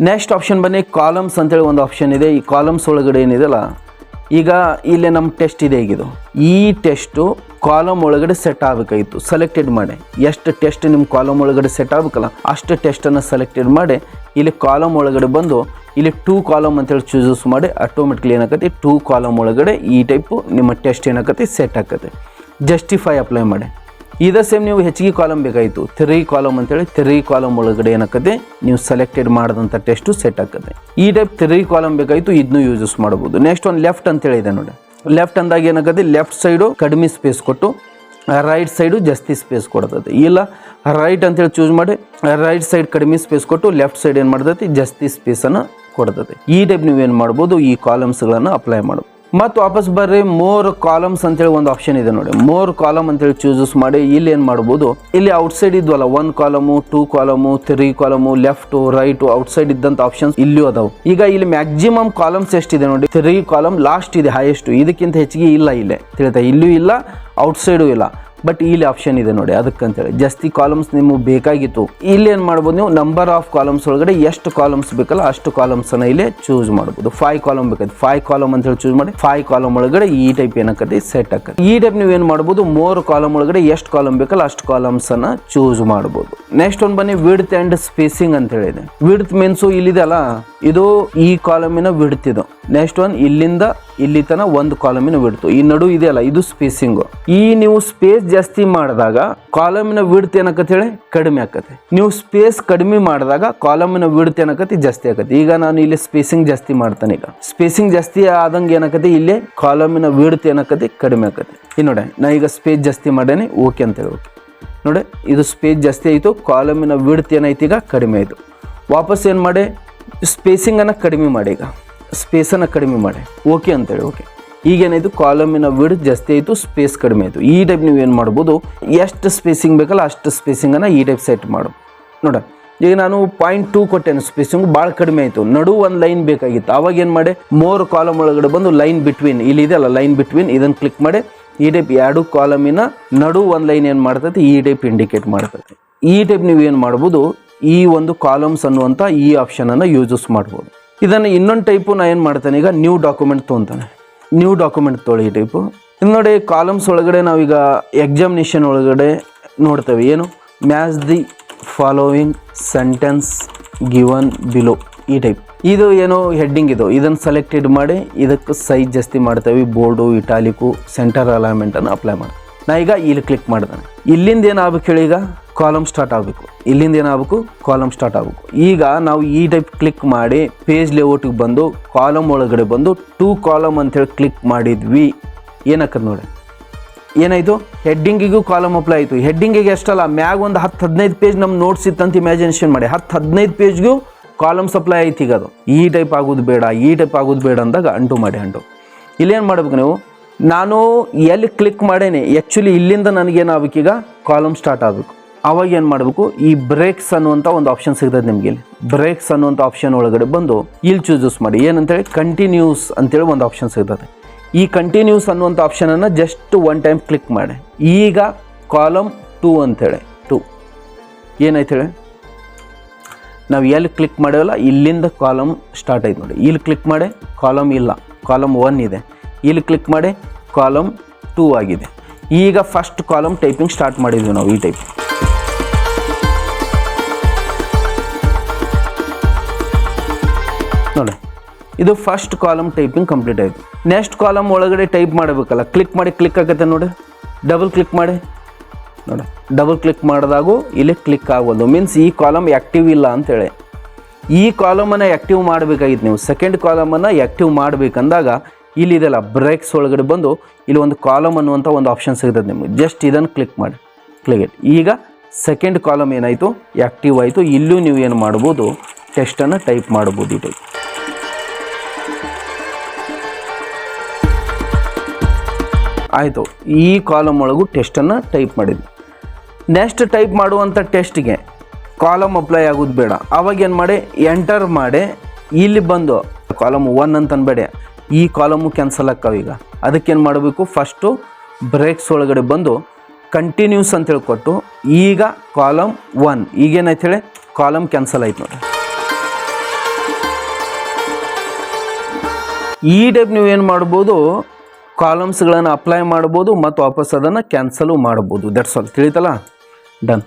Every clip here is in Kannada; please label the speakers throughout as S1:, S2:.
S1: ನೆಕ್ಸ್ಟ್ ಆಪ್ಷನ್ ಬನ್ನಿ ಕಾಲಮ್ಸ್ ಅಂತೇಳಿ ಒಂದು ಆಪ್ಷನ್ ಇದೆ. ಈ ಕಾಲಮ್ಸ್ ಒಳಗಡೆ ಏನಿದೆಯಲ್ಲ, ಈಗ ಇಲ್ಲಿ ನಮ್ಮ ಟೆಸ್ಟ್ ಇದೆ ಈಗಿದು. ಈ ಟೆಸ್ಟು ಕಾಲಮ್ ಒಳಗಡೆ ಸೆಟ್ ಆಗಬೇಕಾಗಿತ್ತು. ಸೆಲೆಕ್ಟೆಡ್ ಮಾಡಿ. ಎಷ್ಟು ಟೆಸ್ಟ್ ನಿಮ್ಮ ಕಾಲಮ್ ಒಳಗಡೆ ಸೆಟ್ ಆಗಬೇಕಲ್ಲ, ಅಷ್ಟು ಟೆಸ್ಟನ್ನು ಸೆಲೆಕ್ಟೆಡ್ ಮಾಡಿ, ಇಲ್ಲಿ ಕಾಲಮ್ ಒಳಗಡೆ ಬಂದು, ಇಲ್ಲಿ ಟೂ ಕಾಲಮ್ ಅಂತೇಳಿ ಚೂಸಸ್ ಮಾಡಿ ಆಟೋಮೆಟಿಕ್ಲಿ ಏನಾಕತಿ ಟೂ ಕಾಲಮ್ ಒಳಗಡೆ ಈ ಟೈಪು ನಿಮ್ಮ ಟೆಸ್ಟ್ ಏನಾಕತಿ ಸೆಟ್ ಆಕತಿ ಜಸ್ಟಿಫೈ ಅಪ್ಲೈ ಮಾಡಿ. ಇದೇ ಸೇಮ್ ನೀವು ಹೆಚ್ಚಿಗೆ ಕಾಲಮ್ ಬೇಕಾಯಿತು. ತ್ರೀ ಕಾಲಮ್ ಅಂತೇಳಿ ತ್ರೀ ಕಾಲಮ್ ಒಳಗಡೆ ಏನಾಕತೆ ನೀವು ಸೆಲೆಕ್ಟೆಡ್ ಮಾಡಿದಂಥ ಟೆಸ್ಟು ಸೆಟ್ ಆಗ್ತದೆ ಈ ಟೈಪ್ ತ್ರೀ ಕಾಲಮ್ ಬೇಕಾಯಿತು ಇದನ್ನು ಯೂಸಸ್ ಮಾಡ್ಬೋದು. ನೆಕ್ಸ್ಟ್ ಒಂದು ಲೆಫ್ಟ್ ಅಂತೇಳಿ ಇದೆ ನೋಡಿ. ಲೆಫ್ಟ್ ಅಂದಾಗ ಏನಾಗತ್ತೆ ಲೆಫ್ಟ್ ಸೈಡು ಕಡಿಮೆ ಸ್ಪೇಸ್ ಕೊಟ್ಟು ರೈಟ್ ಸೈಡು ಜಾಸ್ತಿ ಸ್ಪೇಸ್ ಕೊಡ್ತದೆ. ಇಲ್ಲ ರೈಟ್ ಅಂತೇಳಿ ಚೂಸ್ ಮಾಡಿ ರೈಟ್ ಸೈಡ್ ಕಡಿಮೆ ಸ್ಪೇಸ್ ಕೊಟ್ಟು ಲೆಫ್ಟ್ ಸೈಡ್ ಏನು ಮಾಡ್ತೈತಿ ಜಾಸ್ತಿ ಸ್ಪೇಸನ್ನು ಕೊಡ್ತದೆ. ಈ ಟೈಪ್ ನೀವು ಏನು ಮಾಡ್ಬೋದು, ಈ ಕಾಲಮ್ಸ್ಗಳನ್ನು ಅಪ್ಲೈ ಮಾಡ್ಬೋದು. ಮತ್ತು ವಾಪಸ್ ಬರ್ರಿ, ಮೋರ್ ಕಾಲಮ್ಸ್ ಅಂತೇಳಿ ಒಂದು ಆಪ್ಷನ್ ಇದೆ ನೋಡಿ. ಮೋರ್ ಕಾಲಮ್ ಅಂತೇಳಿ ಚೂಸಸ್ ಮಾಡಿ, ಇಲ್ಲಿ ಏನು ಮಾಡ್ಬೋದು? ಇಲ್ಲಿ outside ಇದ್ವಲ್ಲ one column two column three column left right outside ಇದ್ದಂತ ಆಪ್ಷನ್ಸ್ ಇಲ್ಲಿಯೂ ಅದಾವು. ಈಗ ಇಲ್ಲಿ ಮ್ಯಾಕ್ಸಿಮಮ್ ಕಾಲಮ್ಸ್ ಎಷ್ಟಿದೆ ನೋಡಿ? ತ್ರೀ ಕಾಲಮ್ ಲಾಸ್ಟ್ ಇದೆ ಹೈಯೆಸ್ಟ್ ಇದಕ್ಕಿಂತ ಹೆಚ್ಚಿಗೆ ಇಲ್ಲ ಇಲ್ಲೇ. ತಿಳಿತಾ ಇಲ್ಲೂ ಇಲ್ಲ ಔಟ್ಸೈಡು ಇಲ್ಲ. ಬಟ್ ಇಲ್ಲಿ ಆಪ್ಷನ್ ಇದೆ ನೋಡಿ, ಅದಕ್ಕಂತೇಳಿ. ಜಾಸ್ತಿ ಕಾಲಮ್ಸ್ ನಿಮಗೆ ಬೇಕಾಗಿತ್ತು. ಇಲ್ಲಿ ಏನು ಮಾಡ್ಬೋದು ನೀವು? ನಂಬರ್ ಆಫ್ ಕಾಲಮ್ಸ್ ಒಳಗಡೆ ಎಷ್ಟು ಕಾಲಮ್ಸ್ ಬೇಕಲ್ಲ ಅಷ್ಟು ಕಾಲಮ್ಸ್ ಅನ್ನ ಇಲ್ಲಿ ಚೂಸ್ ಮಾಡ್ಬೋದು. ಫೈವ್ ಕಾಲಮ್ ಬೇಕಾಯ್ತು. ಫೈವ್ ಕಾಲಮ್ ಅಂತ ಹೇಳಿ ಚೂಸ್ ಮಾಡಿ ಫೈವ್ ಕಾಲಮ್ ಒಳಗಡೆ ಈ ಟೈಪ್ ಏನಕ್ಕೆ ಸೆಟ್ ಆಕತಿ ಈ ಟೈಪ್ ನೀವು ಏನು ಮಾಡ್ಬೋದು? ಮೂರು ಕಾಲಮ್ ಒಳಗಡೆ ಎಷ್ಟು ಕಾಲಮ್ ಬೇಕಲ್ಲ ಅಷ್ಟು ಕಾಲಮ್ಸ್ ಅನ್ನ ಚೂಸ್ ಮಾಡ್ಬೋದು. ನೆಕ್ಸ್ಟ್ ಒಂದು ಬನ್ನಿ ವಿಡ್ತ್ ಅಂಡ್ ಸ್ಪೇಸಿಂಗ್ ಅಂತ ಹೇಳಿದೆ. ವಿಡ್ತ್ ಮೀನ್ಸು ಇಲ್ಲಿದೆ ಅಲ್ಲ? ಇದು ಈ ಕಾಲಮಿನ ವಿಡ್ತ್ ಇದು. ನೆಕ್ಸ್ಟ್ ಒನ್ ಇಲ್ಲಿಂದ, ಇಲ್ಲಿ ತನಕ ಒಂದು ಕಾಲಮಿನ ವಿಡ್ತು ಈ ನಡು ಇದೆಯಲ್ಲ ಇದು ಸ್ಪೇಸಿಂಗ್ ಈ ನೀವು ಸ್ಪೇಸ್ ಜಾಸ್ತಿ ಮಾಡಿದಾಗ ಕಾಲಮಿನ ವಿಡ್ತ್ ಏನಕತಿ ಹೇಳಿ? ಕಡಿಮೆ ಆಕತಿ ನೀವು ಸ್ಪೇಸ್ ಕಡಿಮೆ ಮಾಡಿದಾಗ ಕಾಲಮಿನ ವಿಡ್ತ್ ಏನಕತಿ ಜಾಸ್ತಿ ಆಕತಿ ಈಗ ನಾನು ಇಲ್ಲಿ ಸ್ಪೇಸಿಂಗ್ ಜಾಸ್ತಿ ಮಾಡ್ತಾನೆ ಈಗ. ಸ್ಪೇಸಿಂಗ್ ಜಾಸ್ತಿ ಆದಂಗೆ ಏನಕತಿ ಇಲ್ಲಿ ಕಾಲಮಿನ ವಿಡ್ತ್ ಏನಕತಿ ಕಡಿಮೆ ಆಕತಿ ಈ ನೋಡಿ, ನಾ ಈಗ ಸ್ಪೇಸ್ ಜಾಸ್ತಿ ಮಾಡೇನಿ ಓಕೆ ಅಂತ ಹೇಳಿ ನೋಡಿ, ಇದು ಸ್ಪೇಸ್ ಜಾಸ್ತಿ ಆಯಿತು. ಕಾಲಮಿನ ವಿಡ್ತ್ ಏನೈತಿ ಈಗ? ಕಡಿಮೆ ಆಯಿತು. ವಾಪಸ್ ಏನು ಮಾಡಿ? ಸ್ಪೇಸಿಂಗನ್ನು ಕಡಿಮೆ ಮಾಡಿ ಈಗ. ಸ್ಪೇಸನ್ನು ಕಡಿಮೆ ಮಾಡಿ. ಓಕೆ ಅಂತೇಳಿ ಓಕೆ ಈಗೇನಾಯಿತು ಕಾಲಮಿನ ವಿಡ್ ಜಾಸ್ತಿ ಆಯಿತು ಸ್ಪೇಸ್ ಕಡಿಮೆ ಆಯಿತು. ಈ ಟೈಪ್ ನೀವು ಏನು ಮಾಡ್ಬೋದು, ಎಷ್ಟು ಸ್ಪೇಸಿಂಗ್ ಬೇಕಲ್ಲ ಅಷ್ಟು ಸ್ಪೇಸಿಂಗನ್ನು ಈ ಟೈಪ್ ಸೆಟ್ ಮಾಡು. ನೋಡ, ಈಗ ನಾನು ಪಾಯಿಂಟ್ ಟೂ ಕೊಟ್ಟೆನು ಸ್ಪೇಸಿಂಗ್ ಭಾಳ ಕಡಿಮೆ ಆಯಿತು. ನಡು ಒಂದು ಲೈನ್ ಬೇಕಾಗಿತ್ತು. ಅವಾಗ ಏನು ಮಾಡಿ, ಮೋರ್ ಕಾಲಮ್ ಒಳಗಡೆ ಬಂದು ಲೈನ್ ಬಿಟ್ವೀನ್ ಇಲ್ಲಿ ಇದೆಯಲ್ಲ ಲೈನ್ ಬಿಟ್ವೀನ್ ಇದನ್ನು ಕ್ಲಿಕ್ ಮಾಡಿ, ಈ ಟೈಪ್ ಎರಡು ಕಾಲಮಿನ ನಡು ಒಂದು ಲೈನ್ ಏನು ಮಾಡ್ತೈತಿ, ಈ ಟೈಪ್ ಇಂಡಿಕೇಟ್ ಮಾಡ್ತೈತಿ. ಈ ಟೈಪ್ ನೀವು ಏನು ಮಾಡ್ಬೋದು, ಈ ಒಂದು ಕಾಲಮ್ಸ್ ಅನ್ನುವಂಥ ಈ ಆಪ್ಷನನ್ನು ಯೂಸಸ್ ಮಾಡ್ಬೋದು. ಇದನ್ನು ಇನ್ನೊಂದು ಟೈಪು ನಾ ಏನು ಮಾಡ್ತೇನೆ, ಈಗ ನ್ಯೂ ಡಾಕ್ಯುಮೆಂಟ್ ತೊಗೊತಾನೆ. ನ್ಯೂ ಡಾಕ್ಯುಮೆಂಟ್ ತೊಳಿ ಟೈಪು ಇಲ್ಲಿ ನೋಡಿ ಕಾಲಮ್ಸ್ ಒಳಗಡೆ ನಾವೀಗ ಎಕ್ಸಾಮಿನೇಷನ್ ಒಳಗಡೆ ನೋಡ್ತೇವೆ. ಏನು? Match the following sentence given below ಈ ಟೈಪ್ ಇದು ಏನೋ ಹೆಡ್ಡಿಂಗ್ ಇದು. ಇದನ್ನು ಸೆಲೆಕ್ಟೆಡ್ ಮಾಡಿ ಇದಕ್ಕೆ ಸೈಜ್ ಜಾಸ್ತಿ ಮಾಡ್ತೇವೆ. ಬೋರ್ಡು ಇಟಾಲಿಕು ಸೆಂಟರ್ ಅಲೈನ್ಮೆಂಟನ್ನು ಅಪ್ಲೈ ಮಾಡಿ. ನಾ ಈಗ ಇಲ್ಲಿ ಕ್ಲಿಕ್ ಮಾಡ್ತಾನೆ. ಇಲ್ಲಿಂದ ಏನಾಗಬೇಕು ಹೇಳಿ ಈಗ? ಕಾಲಮ್ ಸ್ಟಾರ್ಟ್ ಆಗಬೇಕು. ಇಲ್ಲಿಂದ ಏನಾಗಬೇಕು? ಕಾಲಮ್ ಸ್ಟಾರ್ಟ್ ಆಗಬೇಕು. ಈಗ ನಾವು ಈ ಟೈಪ್ ಕ್ಲಿಕ್ ಮಾಡಿ ಪೇಜ್ ಲೇಔಟಿಗೆ ಬಂದು ಕಾಲಮ್ ಒಳಗಡೆ ಬಂದು ಟೂ ಕಾಲಮ್ ಅಂತೇಳಿ ಕ್ಲಿಕ್ ಮಾಡಿದ್ವಿ. ಏನಾಕದ್ ನೋಡಿ ಏನಾಯಿತು? ಹೆಡ್ಡಿಂಗಿಗೂ ಕಾಲಮ್ ಅಪ್ಲೈ ಆಯಿತು. ಹೆಡ್ಡಿಂಗಿಗೆ ಎಷ್ಟಲ್ಲ? ಮ್ಯಾಗ ಒಂದು ಹತ್ತು ಹದಿನೈದು ಪೇಜ್ ನಮ್ಮ ನೋಟ್ಸ್ ಇತ್ತಂತ ಇಮ್ಯಾಜಿನೇಷನ್ ಮಾಡಿ. ಹತ್ತು ಹದಿನೈದು ಪೇಜ್ಗೂ ಕಾಲಮ್ ಸಪ್ಲೈ ಆಯ್ತು ಈಗ ಅದು. ಈ ಟೈಪ್ ಆಗೋದು ಬೇಡ, ಈ ಟೈಪ್ ಆಗೋದು ಬೇಡ ಅಂದಾಗ ಅಂಟು ಮಾಡಿ, ಅಂಟು. ಇಲ್ಲೇನು ಮಾಡ್ಬೇಕು ನೀವು? ನಾನು ಎಲ್ಲಿ ಕ್ಲಿಕ್ ಮಾಡೇನೆ? ಆ್ಯಕ್ಚುಲಿ ಇಲ್ಲಿಂದ ನನಗೇನಾಗಬೇಕು ಈಗ ಕಾಲಮ್ ಸ್ಟಾರ್ಟ್ ಆಗಬೇಕು. ಅವಾಗ ಏನು ಮಾಡಬೇಕು? ಈ ಬ್ರೇಕ್ಸ್ ಅನ್ನುವಂಥ ಒಂದು ಆಪ್ಷನ್ ಸಿಗ್ತದೆ ನಿಮಗೆ ಇಲ್ಲಿ. ಬ್ರೇಕ್ಸ್ ಅನ್ನುವಂಥ ಆಪ್ಷನ್ ಒಳಗಡೆ ಬಂದು ಇಲ್ಲಿ ಚೂಸಸ್ ಮಾಡಿ. ಏನಂತೇಳಿ? ಕಂಟಿನ್ಯೂಸ್ ಅಂತೇಳಿ ಒಂದು ಆಪ್ಷನ್ ಸಿಗ್ತದೆ. ಈ ಕಂಟಿನ್ಯೂಸ್ ಅನ್ನುವಂಥ ಆಪ್ಷನನ್ನು ಜಸ್ಟ್ ಒನ್ ಟೈಮ್ ಕ್ಲಿಕ್ ಮಾಡಿ. ಈಗ ಕಾಲಮ್ ಟೂ ಅಂತೇಳಿ. ಟೂ ಏನಾಯ್ತು ಹೇಳಿ? ನಾವು ಎಲ್ಲಿ ಕ್ಲಿಕ್ ಮಾಡೋಲ್ಲ ಇಲ್ಲಿಂದ ಕಾಲಮ್ ಸ್ಟಾರ್ಟ್ ಆಯ್ತು ನೋಡಿ. ಇಲ್ಲಿ ಕ್ಲಿಕ್ ಮಾಡಿ ಕಾಲಮ್ ಇಲ್ಲ. ಕಾಲಮ್ ಒನ್ ಇದೆ. ಇಲ್ಲಿ ಕ್ಲಿಕ್ ಮಾಡಿ ಕಾಲಮ್ ಟೂ ಆಗಿದೆ. ಈಗ ಫಸ್ಟ್ ಕಾಲಮ್ ಟೈಪಿಂಗ್ ಸ್ಟಾರ್ಟ್ ಮಾಡಿದ್ವಿ ನಾವು ಈ ಟೈಪ್ ನೋಡಿ. ಇದು ಫಸ್ಟ್ ಕಾಲಮ್ ಟೈಪಿಂಗ್ ಕಂಪ್ಲೀಟ್ ಆಯಿತು. ನೆಕ್ಸ್ಟ್ ಕಾಲಮ್ ಒಳಗಡೆ ಟೈಪ್ ಮಾಡಬೇಕಲ್ಲ. ಕ್ಲಿಕ್ ಮಾಡಿ ಕ್ಲಿಕ್ ಆಗುತ್ತೆ ನೋಡಿ. ಡಬಲ್ ಕ್ಲಿಕ್ ಮಾಡಿ. ನೋಡಿ. ಡಬಲ್ ಕ್ಲಿಕ್ ಮಾಡಿದಾಗೂ ಇಲ್ಲಿ ಕ್ಲಿಕ್ ಆಗೋದು. ಮೀನ್ಸ್ ಈ ಕಾಲಮ್ ಆ್ಯಕ್ಟಿವ್ ಇಲ್ಲ ಅಂತೇಳಿ. ಈ ಕಾಲಮನ್ನು ಆ್ಯಕ್ಟಿವ್ ಮಾಡಬೇಕಾಗಿತ್ತು ನೀವು. ಸೆಕೆಂಡ್ ಕಾಲಮನ್ನು ಆ್ಯಕ್ಟಿವ್ ಮಾಡಬೇಕಂದಾಗ ಇಲ್ಲಿ ಇದೆಲ್ಲ ಬ್ರೇಕ್ಸ್ ಒಳಗಡೆ ಬಂದು ಇಲ್ಲಿ ಒಂದು ಕಾಲಮ್ ಅನ್ನುವಂಥ ಒಂದು ಆಪ್ಷನ್ ಸಿಗ್ತದೆ ನಿಮಗೆ. ಜಸ್ಟ್ ಇದನ್ನು ಕ್ಲಿಕ್ ಮಾಡಿ. ಕ್ಲಿಕ್ ಈಗ ಸೆಕೆಂಡ್ ಕಾಲಮ್ ಏನಾಯಿತು? ಆ್ಯಕ್ಟಿವ್ ಆಯಿತು. ಇಲ್ಲೂ ನೀವು ಏನು ಮಾಡ್ಬೋದು? ಟೆಸ್ಟನ್ನು ಟೈಪ್ ಮಾಡ್ಬೋದು ಇದು. ಆಯಿತು, ಈ ಕಾಲಮ್ ಒಳಗೂ ಟೆಸ್ಟನ್ನು ಟೈಪ್ ಮಾಡಿದ್ವಿ. ನೆಕ್ಸ್ಟ್ ಟೈಪ್ ಮಾಡುವಂಥ ಟೆಸ್ಟ್ಗೆ ಕಾಲಮ್ ಅಪ್ಲೈ ಆಗೋದು ಬೇಡ. ಅವಾಗ ಏನು ಮಾಡಿ, ಎಂಟರ್ ಮಾಡಿ, ಇಲ್ಲಿ ಬಂದು, ಕಾಲಮ್ ಒನ್ ಅಂತ ಅನ್ಬೇಡಿ. ಈ ಕಾಲಮು ಕ್ಯಾನ್ಸಲ್ ಆಕ್ಕಾವ ಈಗ. ಅದಕ್ಕೇನು ಮಾಡಬೇಕು ಫಸ್ಟು ಬ್ರೇಕ್ಸ್ ಒಳಗಡೆ ಬಂದು ಕಂಟಿನ್ಯೂಸ್ ಅಂತ ಹೇಳ್ಕೊಟ್ಟು, ಈಗ ಕಾಲಮ್ ಒನ್, ಈಗೇನಾಯ್ತು ಹೇಳಿ, ಕಾಲಮ್ ಕ್ಯಾನ್ಸಲ್ ಆಯ್ತು ನೋಡಿ. ಈ ಟೈಪ್ ನೀವು ಏನು ಮಾಡ್ಬೋದು? ಕಾಲಮ್ಸ್ಗಳನ್ನು ಅಪ್ಲೈ ಮಾಡ್ಬೋದು ಮತ್ತು ವಾಪಸ್ ಅದನ್ನು ಕ್ಯಾನ್ಸಲು ಮಾಡ್ಬೋದು. ದಟ್ಸ್ ಆಲ್ ತಿಳಿತಲ್ಲ? ಡನ್